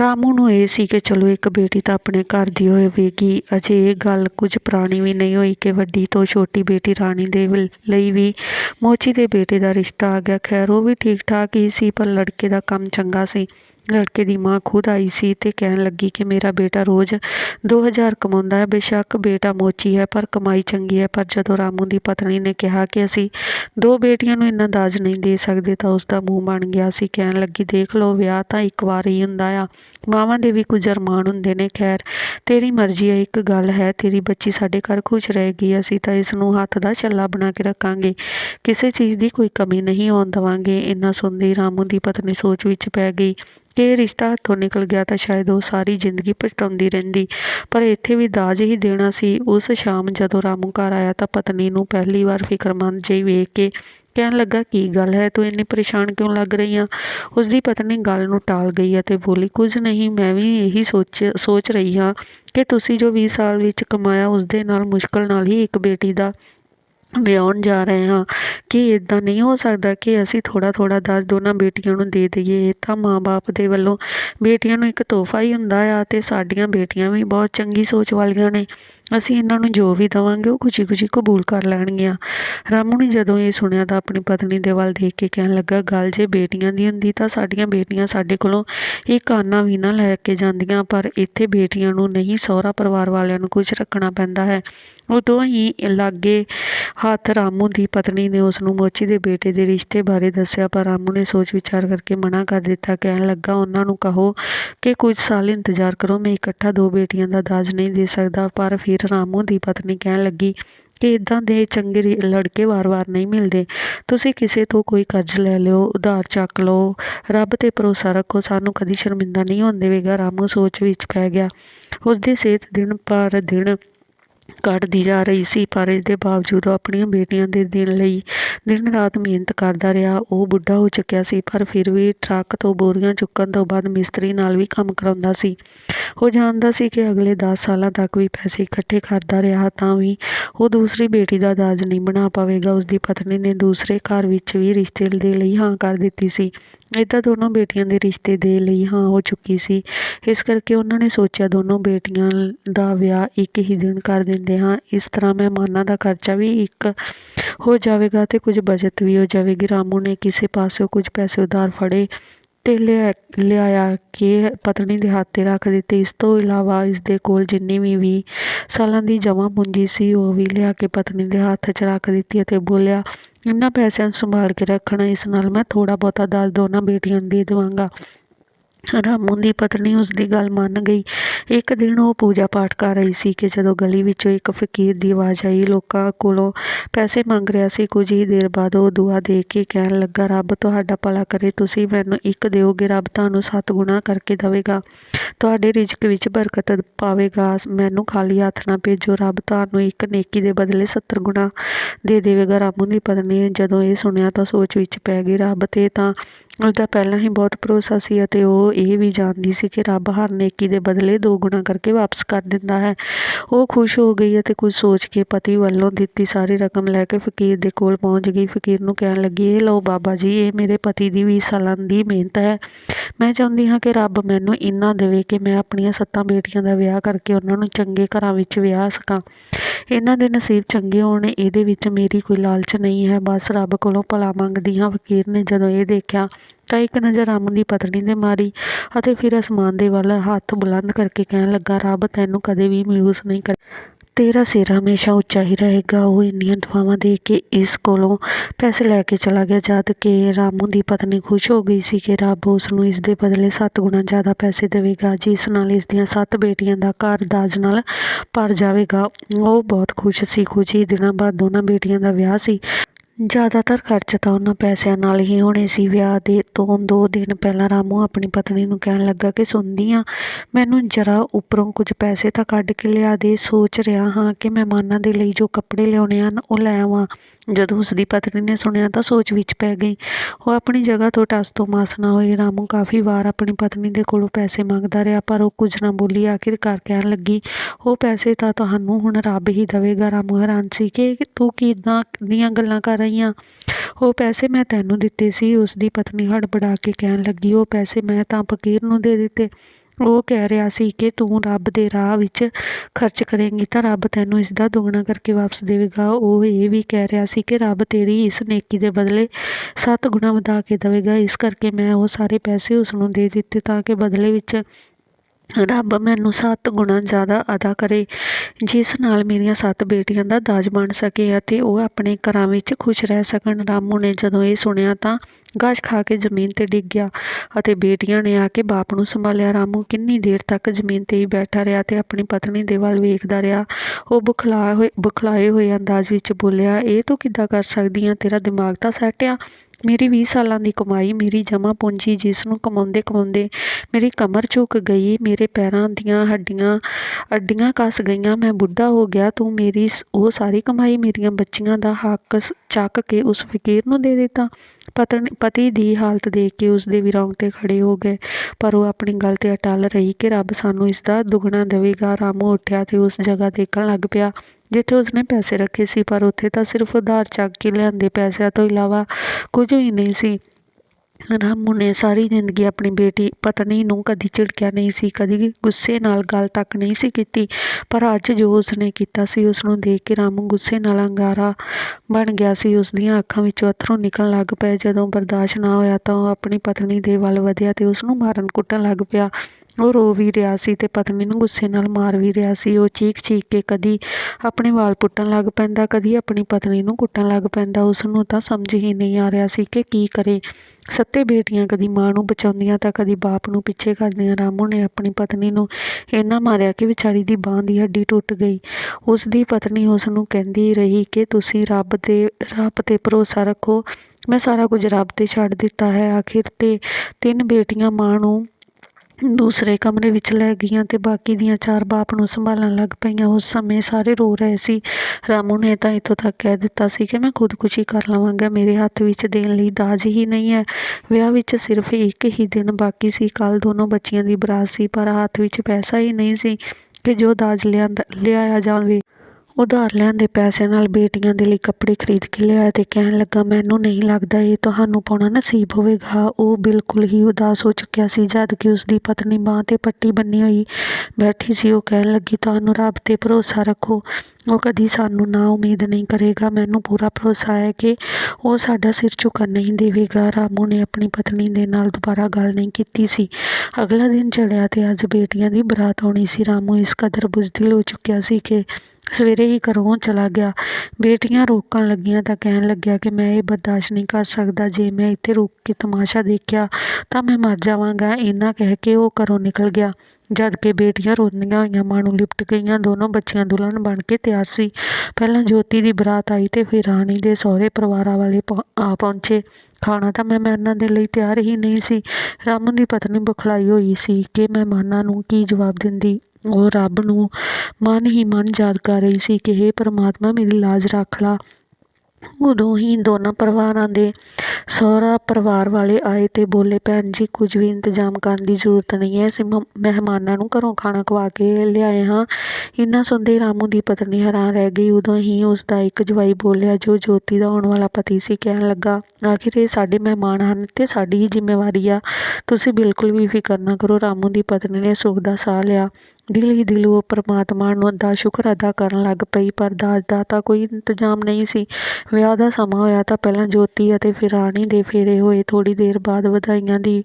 ਰਾਮੂ ਨੂੰ ਇਹ ਸੀ ਕਿ ਚਲੋ ਇੱਕ ਬੇਟੀ ਤਾਂ ਆਪਣੇ ਘਰ ਦੀ ਹੋਵੇਗੀ, ਅਜੇ ਇਹ ਗੱਲ ਕੁਝ ਪੁਰਾਣੀ ਵੀ ਨਹੀਂ ਹੋਈ ਕਿ ਵੱਡੀ ਤੋਂ ਛੋਟੀ ਬੇਟੀ ਰਾਣੀ ਦੇ ਲਈ ਵੀ ਮੋਚੀ ਦੇ ਬੇਟੇ ਦਾ ਰਿਸ਼ਤਾ ਆ ਗਿਆ। ਖੈਰ, ਉਹ ਵੀ ਠੀਕ ਠਾਕ ਹੀ ਸੀ, ਪਰ ਲੜਕੇ ਦਾ ਕੰਮ ਚੰਗਾ ਸੀ। ਲੜਕੇ ਦੀ ਮਾਂ ਖੁਦ ਆਈ ਸੀ ਤੇ ਕਹਿਣ ਲੱਗੀ ਕਿ ਮੇਰਾ ਬੇਟਾ ਰੋਜ਼ 2000 ਕਮਾਉਂਦਾ ਹੈ। ਬੇਸ਼ੱਕ ਬੇਟਾ ਮੋਚੀ ਹੈ, ਪਰ ਕਮਾਈ ਚੰਗੀ ਹੈ। ਪਰ ਜਦੋਂ ਰਾਮੂ ਦੀ ਪਤਨੀ ਨੇ ਕਿਹਾ ਕਿ ਅਸੀਂ ਦੋ ਬੇਟੀਆਂ ਨੂੰ ਇੰਨਾ ਦਾਜ ਨਹੀਂ ਦੇ ਸਕਦੇ ਤਾਂ ਉਸ ਦਾ ਮੂੰਹ ਬਣ ਗਿਆ। ਸੀ ਕਹਿਣ ਲੱਗੀ, ਦੇਖ ਲਓ, ਵਿਆਹ ਤਾਂ ਇੱਕ ਵਾਰ ਹੀ ਹੁੰਦਾ ਆ। ਮਾਵਾਂ ਦੇ ਵੀ ਕੁਝ ਅਰਮਾਨ ਹੁੰਦੇ ਨੇ। ਖੈਰ, ਤੇਰੀ ਮਰਜ਼ੀ ਹੈ, ਇੱਕ ਗੱਲ ਹੈ, ਤੇਰੀ ਬੱਚੀ ਸਾਡੇ ਘਰ ਖੁਸ਼ ਰਹੇਗੀ। ਅਸੀਂ ਤਾਂ ਇਸ ਨੂੰ ਹੱਥ ਦਾ ਛੱਲਾ ਬਣਾ ਕੇ ਰੱਖਾਂਗੇ। ਕਿਸੇ ਚੀਜ਼ ਦੀ ਕੋਈ ਕਮੀ ਨਹੀਂ ਆਉਣ ਦੇਵਾਂਗੇ। ਇੰਨਾ ਸੁਣਦੇ ਹੀ ਰਾਮੂ ਦੀ ਪਤਨੀ ਸੋਚ ਵਿੱਚ ਪੈ ਗਈ ਕਿ ਰਿਸ਼ਤਾ ਹੱਥੋਂ ਨਿਕਲ ਗਿਆ ਤਾਂ ਸ਼ਾਇਦ ਉਹ ਸਾਰੀ ਜ਼ਿੰਦਗੀ ਪਛਤਾਉਂਦੀ ਰਹਿੰਦੀ। ਪਰ ਇੱਥੇ ਵੀ ਦਾਜ ਹੀ ਦੇਣਾ ਸੀ। ਉਸ ਸ਼ਾਮ ਜਦੋਂ ਰਾਮੂ ਘਰ ਆਇਆ ਤਾਂ ਪਤਨੀ ਨੂੰ ਪਹਿਲੀ ਵਾਰ ਫਿਕਰਮੰਦ ਜਿਹੀ ਵੇਖ ਕੇ ਕਹਿਣ ਲੱਗਾ, ਕੀ ਗੱਲ ਹੈ? ਤੂੰ ਇੰਨੀ ਪਰੇਸ਼ਾਨ ਕਿਉਂ ਲੱਗ ਰਹੀ ਆ? ਉਸ ਦੀ ਪਤਨੀ ਗੱਲ ਨੂੰ ਟਾਲ ਗਈ ਅਤੇ ਬੋਲੀ, ਕੁਝ ਨਹੀਂ, ਮੈਂ ਵੀ ਇਹੀ ਸੋਚ ਸੋਚ ਰਹੀ ਹਾਂ ਕਿ ਤੁਸੀਂ ਜੋ 20 ਸਾਲ ਵਿੱਚ ਕਮਾਇਆ ਉਸ ਦੇ ਨਾਲ ਮੁਸ਼ਕਲ ਨਾਲ ਹੀ ਇੱਕ ਬੇਟੀ ਦਾ ਵਿਆਹੁਣ ਜਾ ਰਹੇ ਹਾਂ, ਕਿ ਇੱਦਾਂ ਨਹੀਂ ਹੋ ਸਕਦਾ ਕਿ ਅਸੀਂ ਥੋੜ੍ਹਾ ਥੋੜ੍ਹਾ ਦਾਜ ਦੋਨਾਂ ਬੇਟੀਆਂ ਨੂੰ ਦੇ ਦੇਈਏ। ਇਹ ਤਾਂ ਮਾਂ-ਬਾਪ ਦੇ ਵੱਲੋਂ ਬੇਟੀਆਂ ਨੂੰ ਇੱਕ ਤੋਹਫਾ ਹੀ ਹੁੰਦਾ ਆ ਅਤੇ ਸਾਡੀਆਂ ਬੇਟੀਆਂ ਵੀ ਬਹੁਤ ਚੰਗੀ ਸੋਚ ਵਾਲੀਆਂ ਨੇ। ਅਸੀਂ ਇਹਨਾਂ ਨੂੰ ਜੋ ਵੀ ਦੇਵਾਂਗੇ, ਉਹ ਖੁਸ਼ੀ-ਖੁਸ਼ੀ ਕਬੂਲ ਕਰ ਲੈਣਗੀਆਂ। ਰਾਮੂ ਨੇ ਜਦੋਂ ਇਹ ਸੁਣਿਆ ਤਾਂ ਆਪਣੀ ਪਤਨੀ ਦੇ ਵੱਲ ਦੇਖ ਕੇ ਕਹਿਣ ਲੱਗਾ, ਗੱਲ ਜੇ ਬੇਟੀਆਂ ਦੀ ਹੁੰਦੀ ਤਾਂ ਸਾਡੀਆਂ ਬੇਟੀਆਂ ਸਾਡੇ ਕੋਲੋਂ ਇਹ ਕਾਨਾ ਵੀ ਨਾ ਲੈ ਕੇ ਜਾਂਦੀਆਂ, ਪਰ ਇੱਥੇ ਬੇਟੀਆਂ ਨੂੰ ਨਹੀਂ, ਸਹੁਰਾ ਪਰਿਵਾਰ ਵਾਲਿਆਂ ਨੂੰ ਕੁਝ ਰੱਖਣਾ ਪੈਂਦਾ ਹੈ। ਉਦੋਂ ਹੀ ਲਾਗੇ ਹੱਥ ਰਾਮੂ ਦੀ ਪਤਨੀ ਨੇ ਉਸ ਨੂੰ ਮੋਚੀ ਦੇ ਬੇਟੇ ਦੇ ਰਿਸ਼ਤੇ ਬਾਰੇ ਦੱਸਿਆ, ਪਰ ਰਾਮੂ ਨੇ ਸੋਚ ਵਿਚਾਰ ਕਰਕੇ ਮਨਾ ਕਰ ਦਿੱਤਾ, ਕਹਿਣ ਲੱਗਾ, ਉਹਨਾਂ ਨੂੰ ਕਹੋ ਕਿ ਕੁਝ ਸਾਲ ਇੰਤਜ਼ਾਰ ਕਰੋ, ਮੈਂ ਇਕੱਠਾ ਦੋ ਬੇਟੀਆਂ ਦਾ ਦਾਜ ਨਹੀਂ ਦੇ ਸਕਦਾ, ਪਰ ਫਿਰ ਰਾਮੂ ਦੀ ਪਤਨੀ ਕਹਿਣ ਲੱਗੀ ਕਿ ਇਦਾਂ ਦੇ ਚੰਗੇ ਲੜਕੇ ਵਾਰ-ਵਾਰ ਨਹੀਂ ਮਿਲਦੇ। ਤੁਸੀਂ ਕਿਸੇ ਤੋਂ ਕੋਈ ਕਰਜ਼ ਲੈ ਲਿਓ, ਉਧਾਰ ਚੱਕ ਲਓ। ਰੱਬ ਤੇ ਭਰੋਸਾ ਰੱਖੋ, ਸਾਨੂੰ ਕਦੀ ਸ਼ਰਮਿੰਦਾ ਨਹੀਂ ਹੋਣ ਦੇਵੇਗਾ। ਰਾਮੂ ਸੋਚ ਵਿੱਚ ਪੈ ਗਿਆ। ਉਸ ਦੀ ਸਿਹਤ ਦਿਨ ਪਰ ਦਿਨ ਘਟਦੀ ਜਾ ਰਹੀ ਸੀ, ਪਰ ਇਸ ਦੇ ਬਾਵਜੂਦ ਉਹ ਆਪਣੀਆਂ ਬੇਟੀਆਂ ਦੇ ਦਿਨ ਲਈ ਦਿਨ ਰਾਤ ਮਿਹਨਤ ਕਰਦਾ ਰਿਹਾ। ਉਹ ਬੁੱਢਾ ਹੋ ਚੁੱਕਿਆ ਸੀ, ਪਰ ਫਿਰ ਵੀ ਟਰੱਕ ਤੋਂ ਬੋਰੀਆਂ ਚੁੱਕਣ ਤੋਂ ਬਾਅਦ ਮਿਸਤਰੀ ਨਾਲ ਵੀ ਕੰਮ ਕਰਾਉਂਦਾ ਸੀ। ਉਹ ਜਾਣਦਾ ਸੀ ਕਿ ਅਗਲੇ 10 ਸਾਲਾਂ ਤੱਕ ਵੀ ਪੈਸੇ ਇਕੱਠੇ ਕਰਦਾ ਰਿਹਾ, ਤਾਂ ਵੀ ਉਹ ਦੂਸਰੀ ਬੇਟੀ ਦਾ ਦਾਜ ਨਹੀਂ ਬਣਾ ਪਾਵੇਗਾ। ਉਸ ਦੀ ਪਤਨੀ ਨੇ ਦੂਸਰੇ ਘਰ ਵਿੱਚ ਵੀ ਰਿਸ਼ਤੇ ਦੇ ਲਈ ਹਾਂ ਕਰ ਦਿੱਤੀ ਸੀ। ਏਦਾਂ ਦੋਨੋਂ ਬੇਟੀਆਂ ਦੇ ਰਿਸ਼ਤੇ ਦੇ ਲਈ ਹਾਂ ਹੋ ਚੁੱਕੀ ਸੀ। ਇਸ ਕਰਕੇ ਉਹਨਾਂ ਨੇ ਸੋਚਿਆ ਦੋਨੋਂ ਬੇਟੀਆਂ ਦਾ ਵਿਆਹ ਇੱਕ ਹੀ ਦਿਨ ਕਰ ਦਿੰਦੇ ਹਾਂ। ਇਸ ਤਰ੍ਹਾਂ ਮਹਿਮਾਨਾਂ ਦਾ ਖਰਚਾ ਵੀ ਇੱਕ ਹੋ ਜਾਵੇਗਾ ਅਤੇ ਕੁਝ ਬਚਤ ਵੀ ਹੋ ਜਾਵੇਗੀ। ਰਾਮੂ ਨੇ ਕਿਸੇ ਪਾਸਿਓਂ ਕੁਝ ਪੈਸੇ ਉਧਾਰ ਫੜੇ ਤੇ ਲਿਆ, ਲਿਆਇਆ ਕਿ ਪਤਨੀ ਦੇ ਹੱਥ 'ਤੇ ਰੱਖ ਦਿੱਤੇ। ਇਸ ਤੋਂ ਇਲਾਵਾ ਇਸ ਦੇ ਕੋਲ ਜਿੰਨੀ ਵੀ ਵੀਹ ਸਾਲਾਂ ਦੀ ਜਮ੍ਹਾਂ ਪੂੰਜੀ ਸੀ, ਉਹ ਵੀ ਲਿਆ ਕੇ ਪਤਨੀ ਦੇ ਹੱਥ 'ਚ ਰੱਖ ਦਿੱਤੀ ਅਤੇ ਬੋਲਿਆ ਇਹਨਾਂ ਪੈਸਿਆਂ ਨੂੰ ਸੰਭਾਲ ਕੇ ਰੱਖਣਾ, ਇਸ ਨਾਲ ਮੈਂ ਥੋੜ੍ਹਾ ਬਹੁਤਾ ਦਾਜ ਦੋਨਾਂ ਬੇਟੀਆਂ ਨੂੰ ਦੇ ਦੇਵਾਂਗਾ। ਰਾਮੂ ਦੀ ਪਤਨੀ ਉਸ ਦੀ ਗੱਲ ਮੰਨ ਗਈ। ਇੱਕ ਦਿਨ ਉਹ ਪੂਜਾ ਪਾਠ ਕਰ ਰਹੀ ਸੀ ਕਿ ਜਦੋਂ ਗਲੀ ਵਿੱਚੋਂ ਇੱਕ ਫਕੀਰ ਦੀ ਆਵਾਜ਼ ਆਈ, ਲੋਕਾਂ ਕੋਲੋਂ ਪੈਸੇ ਮੰਗ ਰਿਹਾ ਸੀ। ਕੁਝ ਹੀ ਦੇਰ ਬਾਅਦ ਉਹ ਦੁਆ ਦੇ ਕੇ ਕਹਿਣ ਲੱਗਾ, ਰੱਬ ਤੁਹਾਡਾ ਭਲਾ ਕਰੇ, ਤੁਸੀਂ ਮੈਨੂੰ ਇੱਕ ਦਿਓਗੇ, ਰੱਬ ਤੁਹਾਨੂੰ ਸੱਤ ਗੁਣਾ ਕਰਕੇ ਦੇਵੇਗਾ। ਤੁਹਾਡੇ ਰਿਜ਼ਕ ਵਿੱਚ ਬਰਕਤ ਪਾਵੇਗਾ। ਮੈਨੂੰ ਖਾਲੀ ਹੱਥ ਨਾ ਭੇਜੋ। ਰੱਬ ਤੁਹਾਨੂੰ ਇੱਕ ਨੇਕੀ ਦੇ ਬਦਲੇ 70 ਗੁਣਾ ਦੇ ਦੇਵੇਗਾ। ਰਾਮੂ ਦੀ ਪਤਨੀ ਜਦੋਂ ਇਹ ਸੁਣਿਆ ਤਾਂ ਸੋਚ ਵਿੱਚ ਪੈ ਗਈ, ਰੱਬ ਤੇ ਤਾਂ ਉਸਦਾ ਪਹਿਲਾਂ ਹੀ ਬਹੁਤ ਭਰੋਸਾ ਸੀ ਅਤੇ ਉਹ ਇਹ ਵੀ ਜਾਣਦੀ ਸੀ ਕਿ ਰੱਬ ਹਰ ਨੇਕੀ ਦੇ ਬਦਲੇ ਦੋ ਗੁਣਾ ਕਰਕੇ ਵਾਪਸ ਕਰ ਦਿੰਦਾ ਹੈ। ਉਹ ਖੁਸ਼ ਹੋ ਗਈ ਅਤੇ ਕੁਝ ਸੋਚ ਕੇ ਪਤੀ ਵੱਲੋਂ ਦਿੱਤੀ ਸਾਰੀ ਰਕਮ ਲੈ ਕੇ ਫਕੀਰ ਦੇ ਕੋਲ ਪਹੁੰਚ ਗਈ। ਫਕੀਰ ਨੂੰ ਕਹਿਣ ਲੱਗੀ, ਇਹ ਲਓ ਬਾਬਾ ਜੀ, ਇਹ ਮੇਰੇ ਪਤੀ ਦੀ 20 ਸਾਲਾਂ ਦੀ ਮਿਹਨਤ ਹੈ। ਮੈਂ ਚਾਹੁੰਦੀ ਹਾਂ ਕਿ ਰੱਬ ਮੈਨੂੰ ਇੰਨਾ ਦੇਵੇ ਕਿ ਮੈਂ ਆਪਣੀਆਂ ਸੱਤਾਂ ਬੇਟੀਆਂ ਦਾ ਵਿਆਹ ਕਰਕੇ ਉਹਨਾਂ ਨੂੰ ਚੰਗੇ ਘਰਾਂ ਵਿੱਚ ਵਿਆਹ ਸਕਾਂ। ਇਹਨਾਂ ਦੇ ਨਸੀਬ ਚੰਗੇ ਹੋਣ, ਇਹਦੇ ਵਿੱਚ ਮੇਰੀ ਕੋਈ ਲਾਲਚ ਨਹੀਂ ਹੈ। ਬਸ ਰੱਬ ਕੋਲੋਂ ਭਲਾ ਮੰਗਦੀ ਹਾਂ। ਫਕੀਰ ਨੇ ਜਦੋਂ ਇਹ ਦੇਖਿਆ ਤਾਂ ਇੱਕ ਨਜ਼ਰ ਰਾਮੂ ਦੀ ਪਤਨੀ ਦੇ ਮਾਰੀ ਅਤੇ ਫਿਰ ਅਸਮਾਨ ਦੇ ਵੱਲ ਹੱਥ ਬੁਲੰਦ ਕਰਕੇ ਕਹਿਣ ਲੱਗਾ, ਰੱਬ ਤੈਨੂੰ ਕਦੇ ਵੀ ਮਾਯੂਸ ਨਹੀਂ ਕਰੇਗਾ ਤੇਰਾ ਸਿਰ ਹਮੇਸ਼ਾ ਉੱਚਾ ਹੀ ਰਹੇਗਾ, ਉਹ ਇੰਨੀਆਂ ਦੁਆਵਾਂ ਦੇ ਕੇ ਇਸ ਕੋਲੋਂ ਪੈਸੇ ਲੈ ਕੇ ਚਲਾ ਗਿਆ, ਜਦ ਕਿ ਰਾਮੂ ਦੀ ਪਤਨੀ ਖੁਸ਼ ਹੋ ਗਈ ਸੀ ਕਿ ਰੱਬ ਉਸ ਨੂੰ ਇਸ ਦੇ ਬਦਲੇ ਸੱਤ ਗੁਣਾ ਜ਼ਿਆਦਾ ਪੈਸੇ ਦੇਵੇਗਾ, ਜਿਸ ਨਾਲ ਇਸ ਦੀਆਂ 7 ਬੇਟੀਆਂ ਦਾ ਘਰ ਦਾਜ ਨਾਲ ਭਰ ਜਾਵੇਗਾ। ਉਹ ਬਹੁਤ ਖੁਸ਼ ਸੀ। ਕੁਝ ਹੀ ਦਿਨਾਂ ਬਾਅਦ ਦੋਨਾਂ ਬੇਟੀਆਂ ਦਾ ਵਿਆਹ ਸੀ। ਜ਼ਿਆਦਾਤਰ ਖਰਚ ਤਾਂ ਉਹਨਾਂ ਪੈਸਿਆਂ ਨਾਲ ਹੀ ਹੋਣੇ ਸੀ। ਵਿਆਹ ਦੇ ਤੋਂ ਦੋ ਦਿਨ ਪਹਿਲਾਂ ਰਾਮੂ ਆਪਣੀ ਪਤਨੀ ਨੂੰ ਕਹਿਣ ਲੱਗਾ ਕਿ, ਸੁਣਦੀ ਹਾਂ ਮੈਨੂੰ ਜਰਾ ਉੱਪਰੋਂ ਕੁਝ ਪੈਸੇ ਤਾਂ ਕੱਢ ਕੇ ਲਿਆ ਦੇ। ਸੋਚ ਰਿਹਾ ਹਾਂ ਕਿ ਮਹਿਮਾਨਾਂ ਦੇ ਲਈ ਜੋ ਕੱਪੜੇ ਲਿਆਉਣੇ ਹਨ, ਉਹ ਲੈ ਆਵਾਂ। ਜਦੋਂ ਉਸ ਦੀ ਪਤਨੀ ਨੇ ਸੁਣਿਆ ਤਾਂ ਸੋਚ ਵਿੱਚ ਪੈ ਗਈ। ਉਹ ਆਪਣੀ ਜਗ੍ਹਾ ਤੋਂ ਟਸ ਤੋਂ ਮਾਸ ਨਾ ਹੋਈ ਰਾਮੂ ਕਾਫੀ ਵਾਰ ਆਪਣੀ ਪਤਨੀ ਦੇ ਕੋਲੋਂ ਪੈਸੇ ਮੰਗਦਾ ਰਿਹਾ, ਪਰ ਉਹ ਕੁਝ ਨਾ ਬੋਲੀ ਆਖਿਰਕਾਰ ਕਹਿਣ ਲੱਗੀ, ਉਹ ਪੈਸੇ ਤਾਂ ਤੁਹਾਨੂੰ ਹੁਣ ਰੱਬ ਹੀ ਦੇਵੇਗਾ। ਰਾਮੂ ਹੈਰਾਨ ਸੀ ਕਿ, ਤੂੰ ਕਿੱਦਾਂ ਦੀਆਂ ਗੱਲਾਂ ਕਰ ਰਹੀ ਆਂ ਉਹ ਪੈਸੇ ਮੈਂ ਤੈਨੂੰ ਦਿੱਤੇ ਸੀ ਉਸ ਦੀ ਪਤਨੀ ਹੜਬੜਾ ਕੇ ਕਹਿਣ ਲੱਗੀ, ਉਹ ਪੈਸੇ ਮੈਂ ਤਾਂ ਫਕੀਰ ਨੂੰ ਦੇ ਦਿੱਤੇ। ਉਹ ਕਹਿ ਰਿਹਾ ਸੀ ਕਿ ਤੂੰ ਰੱਬ ਦੇ ਰਾਹ ਵਿੱਚ ਖਰਚ ਕਰੇਂਗੀ ਤਾਂ ਰੱਬ ਤੈਨੂੰ ਇਸ ਦਾ ਦੁੱਗਣਾ ਕਰਕੇ ਵਾਪਸ ਦੇਵੇਗਾ। ਉਹ ਇਹ ਵੀ ਕਹਿ ਰਿਹਾ ਸੀ ਕਿ ਰੱਬ ਤੇਰੀ ਇਸ ਨੇਕੀ ਦੇ ਬਦਲੇ ਸੱਤ ਗੁਣਾ ਵਧਾ ਕੇ ਦੇਵੇਗਾ। ਇਸ ਕਰਕੇ ਮੈਂ ਉਹ ਸਾਰੇ ਪੈਸੇ ਉਸ ਨੂੰ ਦੇ ਦਿੱਤੇ ਤਾਂ ਕਿ ਬਦਲੇ ਵਿੱਚ ਰੱਬ ਮੈਨੂੰ ਸੱਤ ਗੁਣਾ ਜ਼ਿਆਦਾ ਅਦਾ ਕਰੇ, ਜਿਸ ਨਾਲ ਮੇਰੀਆਂ ਸੱਤ ਬੇਟੀਆਂ ਦਾ ਦਾਜ ਬਣ ਸਕੇ ਅਤੇ ਉਹ ਆਪਣੇ ਘਰਾਂ ਵਿੱਚ ਖੁਸ਼ ਰਹਿ ਸਕਣ। ਰਾਮੂ ਨੇ ਜਦੋਂ ਇਹ ਸੁਣਿਆ ਤਾਂ ਗਜ ਖਾ ਕੇ ਜ਼ਮੀਨ ਤੇ ਡਿੱਗ ਗਿਆ ਅਤੇ ਬੇਟੀਆਂ ਨੇ ਆ ਕੇ ਬਾਪ ਨੂੰ ਸੰਭਾਲਿਆ। ਰਾਮੂ ਕਿੰਨੀ ਦੇਰ ਤੱਕ ਜ਼ਮੀਨ ਤੇ ਹੀ ਬੈਠਾ ਰਿਹਾ ਅਤੇ ਆਪਣੀ ਪਤਨੀ ਦੇ ਵੱਲ ਵੇਖਦਾ ਰਿਹਾ। ਉਹ ਬੁਖਲਾ ਹੋਏ, ਬੁਖਲਾਏ ਹੋਏ ਅੰਦਾਜ਼ ਵਿੱਚ ਬੋਲਿਆ, ਇਹ ਤੂੰ ਕਿੱਦਾਂ ਕਰ ਸਕਦੀ ਆ? ਤੇਰਾ ਦਿਮਾਗ ਤਾਂ ਸੈੱਟ ਆ। ਮੇਰੀ 20 ਸਾਲਾਂ ਦੀ ਕਮਾਈ, ਮੇਰੀ ਜਮ੍ਹਾਂ ਪੂੰਜੀ ਜਿਸ ਨੂੰ ਕਮਾਉਂਦੇ ਕਮਾਉਂਦੇ ਮੇਰੀ ਕਮਰ ਝੁਕ ਗਈ, ਮੇਰੇ ਪੈਰਾਂ ਦੀਆਂ ਹੱਡੀਆਂ ਅੱਡੀਆਂ ਕੱਸ ਗਈਆਂ, ਮੈਂ ਬੁੱਢਾ ਹੋ ਗਿਆ, ਤੂੰ ਮੇਰੀ ਸ- ਉਹ ਸਾਰੀ ਕਮਾਈ ਮੇਰੀਆਂ ਬੱਚੀਆਂ ਦਾ ਹੱਕ ਸ- ਚੱਕ ਕੇ ਉਸ ਫਕੀਰ ਨੂੰ ਦੇ ਦਿੱਤਾ। ਪਤਨ, ਪਤੀ ਦੀ ਹਾਲਤ ਦੇਖ ਕੇ ਉਸ ਦੇ ਵੀ ਰੌਂਗਟੇ ਖੜੇ ਹੋ ਗਏ, ਪਰ ਉਹ ਆਪਣੀ ਗੱਲ ਤੇ ਅਟਲ ਰਹੀ ਕਿ ਰੱਬ ਸਾਨੂੰ ਇਸ ਦਾ ਦੁੱਗਣਾ ਦੇਵੇਗਾ। ਰਾਮੂ ਉੱਠਿਆ ਤੇ ਉਸ ਜਗ੍ਹਾ ਦੇਖਣ ਲੱਗ ਪਿਆ। ਜਿੱਥੇ ਉਸਨੇ ਪੈਸੇ ਰੱਖੇ ਸੀ, ਪਰ ਉੱਥੇ ਤਾਂ ਸਿਰਫ ਉਧਾਰ ਚੱਕ ਕੇ ਲਿਆਂਦੇ ਪੈਸਿਆਂ ਤੋਂ ਇਲਾਵਾ ਕੁਝ ਵੀ ਨਹੀਂ ਸੀ। ਰਾਮੂ ਨੇ ਸਾਰੀ ਜ਼ਿੰਦਗੀ ਆਪਣੀ ਬੇਟੀ, ਪਤਨੀ ਨੂੰ ਕਦੀ ਝਿੜਕਿਆ ਨਹੀਂ ਸੀ, ਕਦੀ ਗੁੱਸੇ ਨਾਲ ਗੱਲ ਤੱਕ ਨਹੀਂ ਸੀ ਕੀਤੀ। ਪਰ ਅੱਜ ਜੋ ਉਸਨੇ ਕੀਤਾ ਸੀ ਉਸ ਨੂੰ ਦੇਖ ਕੇ ਰਾਮੂ ਗੁੱਸੇ ਨਾਲ ਅੰਗਾਰਾ ਬਣ ਗਿਆ ਸੀ। ਉਸ ਦੀਆਂ ਅੱਖਾਂ ਵਿੱਚੋਂ ਅਥਰੂ ਨਿਕਲਣ ਲੱਗ ਪਏ। ਜਦੋਂ ਬਰਦਾਸ਼ਤ ਨਾ ਹੋਇਆ ਤਾਂ ਉਹ ਆਪਣੀ ਪਤਨੀ ਦੇ ਵੱਲ ਵਧਿਆ ਤੇ ਉਸ ਨੂੰ ਮਾਰਨ ਕੁੱਟਣ ਲੱਗ ਪਿਆ। ਉਹ ਰੋ ਵੀ ਰਿਹਾ ਸੀ ਅਤੇ ਪਤਨੀ ਨੂੰ ਗੁੱਸੇ ਨਾਲ ਮਾਰ ਵੀ ਰਿਹਾ ਸੀ। ਉਹ ਚੀਕ ਚੀਕ ਕੇ ਕਦੀ ਆਪਣੇ ਵਾਲ ਪੁੱਟਣ ਲੱਗ ਪੈਂਦਾ, ਕਦੀ ਆਪਣੀ ਪਤਨੀ ਨੂੰ ਕੁੱਟਣ ਲੱਗ ਪੈਂਦਾ। ਉਸ ਨੂੰ ਤਾਂ ਸਮਝ ਹੀ ਨਹੀਂ ਆ ਰਿਹਾ ਸੀ ਕਿ ਕੀ ਕਰੇ। ਸੱਤੇ ਬੇਟੀਆਂ ਕਦੀ ਮਾਂ ਨੂੰ ਬਚਾਉਂਦੀਆਂ ਤਾਂ ਕਦੀ ਬਾਪ ਨੂੰ ਪਿੱਛੇ ਕਰਦੀਆਂ। ਰਾਮੂ ਨੇ ਆਪਣੀ ਪਤਨੀ ਨੂੰ ਇੰਨਾ ਮਾਰਿਆ ਕਿ ਵਿਚਾਰੀ ਦੀ ਬਾਂਹ ਦੀ ਹੱਡੀ ਟੁੱਟ ਗਈ। ਉਸ ਦੀ ਪਤਨੀ ਉਸ ਨੂੰ ਕਹਿੰਦੀ ਰਹੀ ਕਿ ਤੁਸੀਂ ਰੱਬ ਦੇ, ਰੱਬ ਤੇ ਭਰੋਸਾ ਰੱਖੋ। ਮੈਂ ਸਾਰਾ ਕੁਝ ਰੱਬ ਤੇ ਛੱਡ ਦਿੱਤਾ ਹੈ। ਆਖਿਰ ਤੇ ਤਿੰਨ ਬੇਟੀਆਂ ਮਾਂ ਨੂੰ ਦੂਸਰੇ ਕਮਰੇ ਵਿੱਚ ਲੈ ਗਈਆਂ ਤੇ ਬਾਕੀ ਦੀਆਂ ਚਾਰ ਬਾਪ ਨੂੰ ਸੰਭਾਲਣ ਲੱਗ ਪਈਆਂ। ਉਸ ਸਮੇਂ ਸਾਰੇ ਰੋ ਰਹੇ ਸੀ। ਰਾਮੂ ਨੇ ਤਾਂ ਇੱਥੋਂ ਤੱਕ ਕਹਿ ਦਿੱਤਾ ਸੀ ਕਿ ਮੈਂ ਖੁਦਕੁਸ਼ੀ ਕਰ ਲਵਾਂਗਾ। ਮੇਰੇ ਹੱਥ ਵਿੱਚ ਦੇਣ ਲਈ ਦਾਜ ਹੀ ਨਹੀਂ ਹੈ। ਵਿਆਹ ਵਿੱਚ ਸਿਰਫ ਇੱਕ ਹੀ ਦਿਨ ਬਾਕੀ ਸੀ। ਕੱਲ ਦੋਨੋਂ ਬੱਚੀਆਂ ਦੀ ਬਰਾਤ ਸੀ, ਪਰ ਹੱਥ ਵਿੱਚ ਪੈਸਾ ਹੀ ਨਹੀਂ ਸੀ ਕਿ ਜੋ ਦਾਜ ਲਿਆਂਦਾ, ਲਿਆਇਆ ਜਾਵੇ। ਉਧਾਰ ਲਿਆਂਦੇ ਪੈਸਿਆਂ ਨਾਲ ਬੇਟੀਆਂ ਦੇ ਲਈ ਕੱਪੜੇ ਖਰੀਦ ਕੇ ਲਿਆਇਆ ਤੇ ਕਹਿਣ ਲੱਗਾ, ਮੈਨੂੰ ਨਹੀਂ ਲੱਗਦਾ ਇਹ ਤੁਹਾਨੂੰ ਪਾਉਣਾ ਨਸੀਬ ਹੋਵੇਗਾ। ਉਹ ਬਿਲਕੁਲ ਹੀ ਉਦਾਸ ਹੋ ਚੁੱਕਿਆ ਸੀ, ਜਦ ਕਿ ਉਸ ਦੀ ਪਤਨੀ ਬਾਂਹ ਤੇ ਪੱਟੀ ਬੰਨੀ ਹੋਈ ਬੈਠੀ ਸੀ। ਉਹ ਕਹਿਣ ਲੱਗੀ, ਤੁਹਾਨੂੰ ਰੱਬ ਤੇ ਭਰੋਸਾ ਰੱਖੋ। ਉਹ ਕਦੀ ਸਾਨੂੰ ਨਾ ਉਮੀਦ ਨਹੀਂ ਕਰੇਗਾ। ਮੈਨੂੰ ਪੂਰਾ ਭਰੋਸਾ ਹੈ ਕਿ ਉਹ ਸਾਡਾ ਸਿਰ ਝੁਕਣ ਨਹੀਂ ਦੇਵੇਗਾ। ਰਾਮੂ ਨੇ ਆਪਣੀ ਪਤਨੀ ਦੇ ਨਾਲ ਦੁਬਾਰਾ ਗੱਲ ਨਹੀਂ ਕੀਤੀ ਸੀ। ਅਗਲਾ ਦਿਨ ਚੜਿਆ ਤੇ ਅੱਜ ਬੇਟੀਆਂ ਦੀ ਬਰਾਤ ਆਉਣੀ ਸੀ। ਰਾਮੂ ਇਸ ਕਦਰ ਬੁਜ਼ਦਿਲ ਹੋ ਚੁੱਕਿਆ ਸੀ ਕਿ ਸਵੇਰੇ ਹੀ ਘਰੋਂ ਚਲਾ ਗਿਆ। ਬੇਟੀਆਂ ਰੋਕਣ ਲੱਗੀਆਂ ਤਾਂ ਕਹਿਣ ਲੱਗਿਆ ਕਿ ਮੈਂ ਇਹ ਬਰਦਾਸ਼ਤ ਨਹੀਂ ਕਰ ਸਕਦਾ। ਜੇ ਮੈਂ ਇੱਥੇ ਰੁਕ ਕੇ ਤਮਾਸ਼ਾ ਦੇਖਿਆ ਤਾਂ ਮੈਂ ਮਰ ਜਾਵਾਂਗਾ। ਇੰਨਾ ਕਹਿ ਕੇ ਉਹ ਘਰੋਂ ਨਿਕਲ ਗਿਆ। ਜਦ ਕਿ ਬੇਟੀਆਂ ਰੋਂਦੀਆਂ ਹੋਈਆਂ ਮਾਂ ਨੂੰ ਲਿਪਟ ਗਈਆਂ। ਦੋਨੋਂ ਬੱਚੀਆਂ ਦੁਲਹਨ ਬਣ ਕੇ ਤਿਆਰ ਸੀ। ਪਹਿਲਾਂ ਜੋਤੀ ਦੀ ਬਰਾਤ ਆਈ ਤੇ ਫਿਰ ਰਾਣੀ ਦੇ ਸਹੁਰੇ ਪਰਿਵਾਰਾਂ ਵਾਲੇ ਪਹੁੰ- ਆ ਪਹੁੰਚੇ। ਖਾਣਾ ਤਾਂ ਮਹਿਮਾਨਾਂ ਦੇ ਲਈ ਤਿਆਰ ਹੀ ਨਹੀਂ ਸੀ। ਰਾਮਨ ਦੀ ਪਤਨੀ ਬੁਖਲਾਈ ਹੋਈ ਸੀ ਕਿ ਮਹਿਮਾਨਾਂ ਨੂੰ ਕੀ ਜਵਾਬ ਦਿੰਦੀ। ਉਹ ਰੱਬ ਨੂੰ ਮਨ ਹੀ ਮਨ ਯਾਦ ਕਰ ਰਹੀ ਸੀ ਕਿ ਹੇ ਪਰਮਾਤਮਾ, ਮੇਰੀ ਲਾਜ ਰੱਖ ਲਾ। ਉਦੋਂ ਹੀ ਦੋਨਾਂ ਪਰਿਵਾਰਾਂ ਦੇ ਸਹੁਰਾ ਪਰਿਵਾਰ ਵਾਲੇ ਆਏ ਤੇ ਬੋਲੇ, ਭੈਣ ਜੀ, ਕੁਝ ਵੀ ਇੰਤਜ਼ਾਮ ਕਰਨ ਦੀ ਜ਼ਰੂਰਤ ਨਹੀਂ ਹੈ। ਅਸੀਂ ਮ- ਮਹਿਮਾਨਾਂ ਨੂੰ ਘਰੋਂ ਖਾਣਾ ਖਵਾ ਕੇ ਲਿਆਏ ਹਾਂ। ਇੰਨਾ ਸੁਣਦੇ ਰਾਮੂ ਦੀ ਪਤਨੀ ਹੈਰਾਨ ਰਹਿ ਗਈ। ਉਦੋਂ ਹੀ ਉਸ ਦਾ ਇੱਕ ਜਵਾਈ ਬੋਲਿਆ, ਜੋ ਜੋਤੀ ਦਾ ਆਉਣ ਵਾਲਾ ਪਤੀ ਸੀ, ਕਹਿਣ ਲੱਗਾ, ਆਖਿਰ ਇਹ ਸਾਡੇ ਮਹਿਮਾਨ ਹਨ ਤੇ ਸਾਡੀ ਹੀ ਜ਼ਿੰਮੇਵਾਰੀ ਆ। ਤੁਸੀਂ ਬਿਲਕੁਲ ਵੀ ਫਿਕਰ ਨਾ ਕਰੋ। ਰਾਮੂ ਦੀ ਪਤਨੀ ਨੇ ਸੁੱਖ ਦਾ ਸਾਹ ਲਿਆ। ਦਿਲ ਹੀ ਦਿਲ ਉਹ ਪਰਮਾਤਮਾ ਨੂੰ ਦਾ ਸ਼ੁਕਰ ਅਦਾ ਕਰਨ ਲੱਗ ਪਈ, ਪਰ ਦਾਜ ਦਾ ਤਾਂ ਕੋਈ ਇੰਤਜ਼ਾਮ ਨਹੀਂ ਸੀ। ਵਿਆਹ ਦਾ ਸਮਾਂ ਹੋਇਆ ਤਾਂ ਪਹਿਲਾਂ ਜੋਤੀ ਅਤੇ ਫਿਰ ਰਾਣੀ ਦੇ ਫੇਰੇ ਹੋਏ। ਥੋੜੀ ਦੇਰ ਬਾਅਦ ਵਧਾਈਆਂ ਦੀ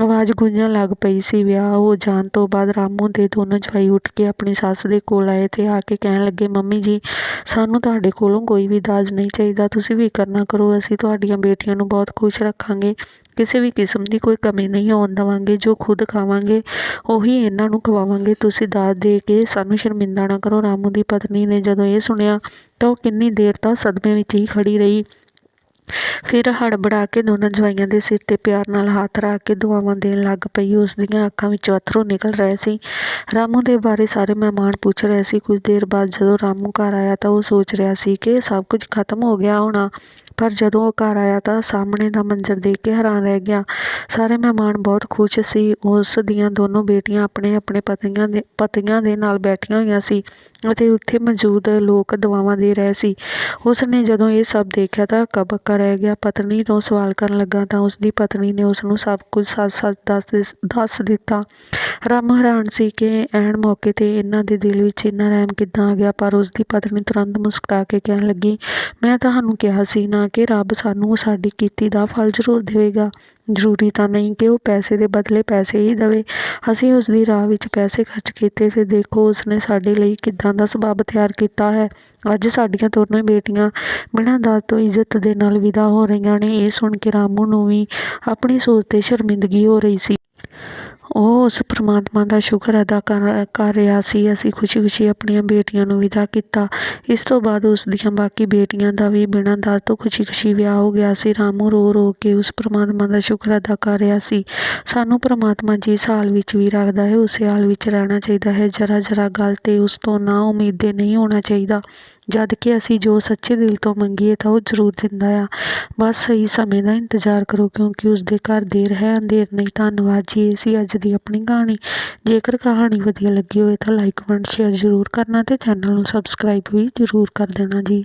ਆਵਾਜ਼ ਗੂੰਜਣ ਲੱਗ ਪਈ ਸੀ। ਵਿਆਹ ਹੋ ਜਾਣ ਤੋਂ ਬਾਅਦ ਰਾਮੂ ਦੇ ਦੋਨੋਂ ਜਵਾਈ ਉੱਠ ਕੇ ਆਪਣੀ ਸੱਸ ਦੇ ਕੋਲ ਆਏ ਤੇ ਆ ਕੇ ਕਹਿਣ ਲੱਗੇ, ਮੰਮੀ ਜੀ, ਸਾਨੂੰ ਤੁਹਾਡੇ ਕੋਲੋਂ ਕੋਈ ਵੀ ਦਾਜ ਨਹੀਂ ਚਾਹੀਦਾ। ਤੁਸੀਂ ਫਿਕਰ ਨਾ ਕਰੋ। ਅਸੀਂ ਤੁਹਾਡੀਆਂ ਬੇਟੀਆਂ ਨੂੰ ਬਹੁਤ ਖੁਸ਼ ਰੱਖਾਂਗੇ। ਕਿਸੇ ਵੀ ਕਿਸਮ ਦੀ ਕੋਈ ਕਮੀ ਨਹੀਂ ਆਉਣ ਦੇਵਾਂਗੇ, ਜੋ ਖੁਦ ਖਾਵਾਂਗੇ, ਉਹੀ ਇਹਨਾਂ ਨੂੰ ਖਵਾਵਾਂਗੇ। ਤੁਸੀਂ ਦਾਜ ਦੇ ਕੇ ਸਾਨੂੰ ਸ਼ਰਮਿੰਦਾ ਨਾ ਕਰੋ। ਰਾਮੂ ਦੀ ਪਤਨੀ ਨੇ ਜਦੋਂ ਇਹ ਸੁਣਿਆ, ਤਾਂ ਉਹ ਕਿੰਨੀ ਦੇਰ ਤੱਕ ਸਦਮੇ ਵਿੱਚ ਹੀ ਖੜੀ ਰਹੀ। ਫਿਰ ਹੜਬੜਾ ਕੇ ਦੋਨਾਂ ਜਵਾਈਆਂ ਦੇ ਸਿਰ ਤੇ ਪਿਆਰ ਨਾਲ ਹੱਥ ਰੱਖ ਕੇ ਦੁਆਵਾਂ ਦੇਣ ਲੱਗ ਪਈ। ਉਸ ਦੀਆਂ ਅੱਖਾਂ ਵਿੱਚੋਂ ਅਥਰੂ ਨਿਕਲ ਰਹੇ ਸੀ। ਰਾਮੂ ਦੇ ਬਾਰੇ ਸਾਰੇ ਮਹਿਮਾਨ ਪੁੱਛ ਰਹੇ ਸੀ। ਕੁਝ ਦੇਰ ਬਾਅਦ ਜਦੋਂ ਰਾਮੂ ਘਰ ਆਇਆ, ਤਾਂ ਉਹ ਸੋਚ ਰਿਹਾ ਸੀ ਕਿ ਸਭ ਕੁਝ ਖਤਮ ਹੋ ਗਿਆ ਹੋਣਾ। ਪਰ ਜਦੋਂ ਉਹ ਘਰ ਆਇਆ ਤਾਂ ਸਾਹਮਣੇ ਦਾ ਮੰਜ਼ਰ ਦੇਖ ਕੇ ਹੈਰਾਨ ਰਹਿ ਗਿਆ। ਸਾਰੇ ਮਹਿਮਾਨ ਬਹੁਤ ਖੁਸ਼ ਸੀ। ਉਸ ਦੀਆਂ ਦੋਨੋਂ ਬੇਟੀਆਂ ਆਪਣੇ ਆਪਣੇ ਪਤੀਆਂ ਦੇ ਪਤੀਆਂ ਦੇ ਨਾਲ ਬੈਠੀਆਂ ਹੋਈਆਂ ਸੀ ਅਤੇ ਉੱਥੇ ਮੌਜੂਦ ਲੋਕ ਦੁਆਵਾਂ ਦੇ ਰਹੇ ਸੀ। ਉਸ ਨੇ ਜਦੋਂ ਇਹ ਸਭ ਦੇਖਿਆ ਤਾਂ ਕਬੱਕਾ ਰਹਿ ਗਿਆ। ਪਤਨੀ ਤੋਂ ਸਵਾਲ ਕਰਨ ਲੱਗਾ ਤਾਂ ਉਸ ਦੀ ਪਤਨੀ ਨੇ ਉਸ ਨੂੰ ਸਭ ਕੁਝ ਸੱਚ-ਸੱਚ ਦੱਸ ਦਿਸ- ਦੱਸ ਦਿੱਤਾ। ਰਾਮ ਹੈਰਾਨ ਸੀ ਕਿ ਐਨ ਮੌਕੇ ਤੇ ਇਹਨਾਂ ਦੇ ਦਿਲ ਵਿੱਚ ਇੰਨਾ ਰਹਿਮ ਕਿੱਦਾਂ ਆ ਗਿਆ, ਪਰ ਉਸ ਦੀ ਪਤਨੀ ਤੁਰੰਤ ਮੁਸਕਰਾ ਕੇ ਕਹਿਣ ਲੱਗੀ, ਮੈਂ ਤੁਹਾਨੂੰ ਕਿਹਾ ਸੀ ਨਾ ਕਿ ਰੱਬ ਸਾਨੂੰ ਸਾਡੀ ਕੀਤੀ ਦਾ ਫਲ ਜ਼ਰੂਰ ਦੇਵੇਗਾ। ਜ਼ਰੂਰੀ ਤਾਂ ਨਹੀਂ ਕਿ ਉਹ ਪੈਸੇ ਦੇ ਬਦਲੇ ਪੈਸੇ ਹੀ ਦੇਵੇ। ਅਸੀਂ ਉਸ ਦੀ ਰਾਹ ਵਿੱਚ ਪੈਸੇ ਖਰਚ ਕੀਤੇ ਅਤੇ ਦੇਖੋ ਉਸਨੇ ਸਾਡੇ ਲਈ ਕਿੱਦਾਂ ਦਾ ਸਬੱਬ ਤਿਆਰ ਕੀਤਾ ਹੈ। ਅੱਜ ਸਾਡੀਆਂ ਦੋਨੋਂ ਬੇਟੀਆਂ ਬਿਨਾਂ ਦਾਜ ਤੋਂ ਇੱਜ਼ਤ ਦੇ ਨਾਲ ਵਿਦਾ ਹੋ ਰਹੀਆਂ ਨੇ। ਇਹ ਸੁਣ ਕੇ ਰਾਮੂ ਨੂੰ ਵੀ ਆਪਣੀ ਸੋਚ ਤੇ ਸ਼ਰਮਿੰਦਗੀ ਹੋ ਰਹੀ ਸੀ। ਉਹ ਉਸ ਪਰਮਾਤਮਾ ਦਾ ਸ਼ੁਕਰ ਅਦਾ ਕਰ ਕਰ ਰਿਹਾ ਸੀ। ਅਸੀਂ ਖੁਸ਼ੀ-ਖੁਸ਼ੀ ਆਪਣੀਆਂ ਬੇਟੀਆਂ ਨੂੰ ਵਿਦਾ ਕੀਤਾ। ਇਸ ਤੋਂ ਬਾਅਦ ਉਸ ਦੀਆਂ ਬਾਕੀ ਬੇਟੀਆਂ ਦਾ ਵੀ ਬਿਨਾਂ ਦਾਜ ਤੋਂ ਖੁਸ਼ੀ-ਖੁਸ਼ੀ ਵਿਆਹ ਹੋ ਗਿਆ ਸੀ। ਰਾਮੂ ਰੋ-ਰੋ ਕੇ ਉਸ ਪਰਮਾਤਮਾ ਦਾ ਸ਼ੁਕਰ ਅਦਾ ਕਰ ਰਿਹਾ ਸੀ। ਸਾਨੂੰ ਪਰਮਾਤਮਾ ਜਿਸ ਹਾਲ ਵਿੱਚ ਵੀ ਰੱਖਦਾ ਹੈ। ਉਸੇ ਹਾਲ ਵਿੱਚ ਰਹਿਣਾ ਚਾਹੀਦਾ ਹੈ। ਜਰਾ-ਜਰਾ ਗੱਲ ਤੇ ਉਸ ਤੋਂ ਨਾ ਉਮੀਦੇ ਨਹੀਂ ਹੋਣਾ ਚਾਹੀਦਾ। ਜਦ ਕਿ ਅਸੀਂ ਜੋ ਸੱਚੇ ਦਿਲ ਤੋਂ ਮੰਗੀਏ ਤਾਂ ਉਹ ਜ਼ਰੂਰ ਦਿੰਦਾ ਆ। ਬਸ ਸਹੀ ਸਮੇਂ ਦਾ ਇੰਤਜ਼ਾਰ ਕਰੋ ਕਿਉਂਕਿ ਉਸ ਦੇ ਘਰ ਦੇਰ ਹੈ, ਅੰਧੇਰ ਨਹੀਂ। ਧੰਨਵਾਦ ਜੀ। ਇਹ ਸੀ ਅੱਜ ਦੀ ਆਪਣੀ ਕਹਾਣੀ। ਜੇਕਰ ਕਹਾਣੀ ਵਧੀਆ ਲੱਗੀ ਹੋਵੇ ਤਾਂ ਲਾਈਕ ਕਮੈਂਟ ਸ਼ੇਅਰ ਜ਼ਰੂਰ ਕਰਨਾ ਤੇ ਚੈਨਲ ਨੂੰ ਸਬਸਕ੍ਰਾਈਬ ਵੀ ਜ਼ਰੂਰ ਕਰ ਦੇਣਾ ਜੀ।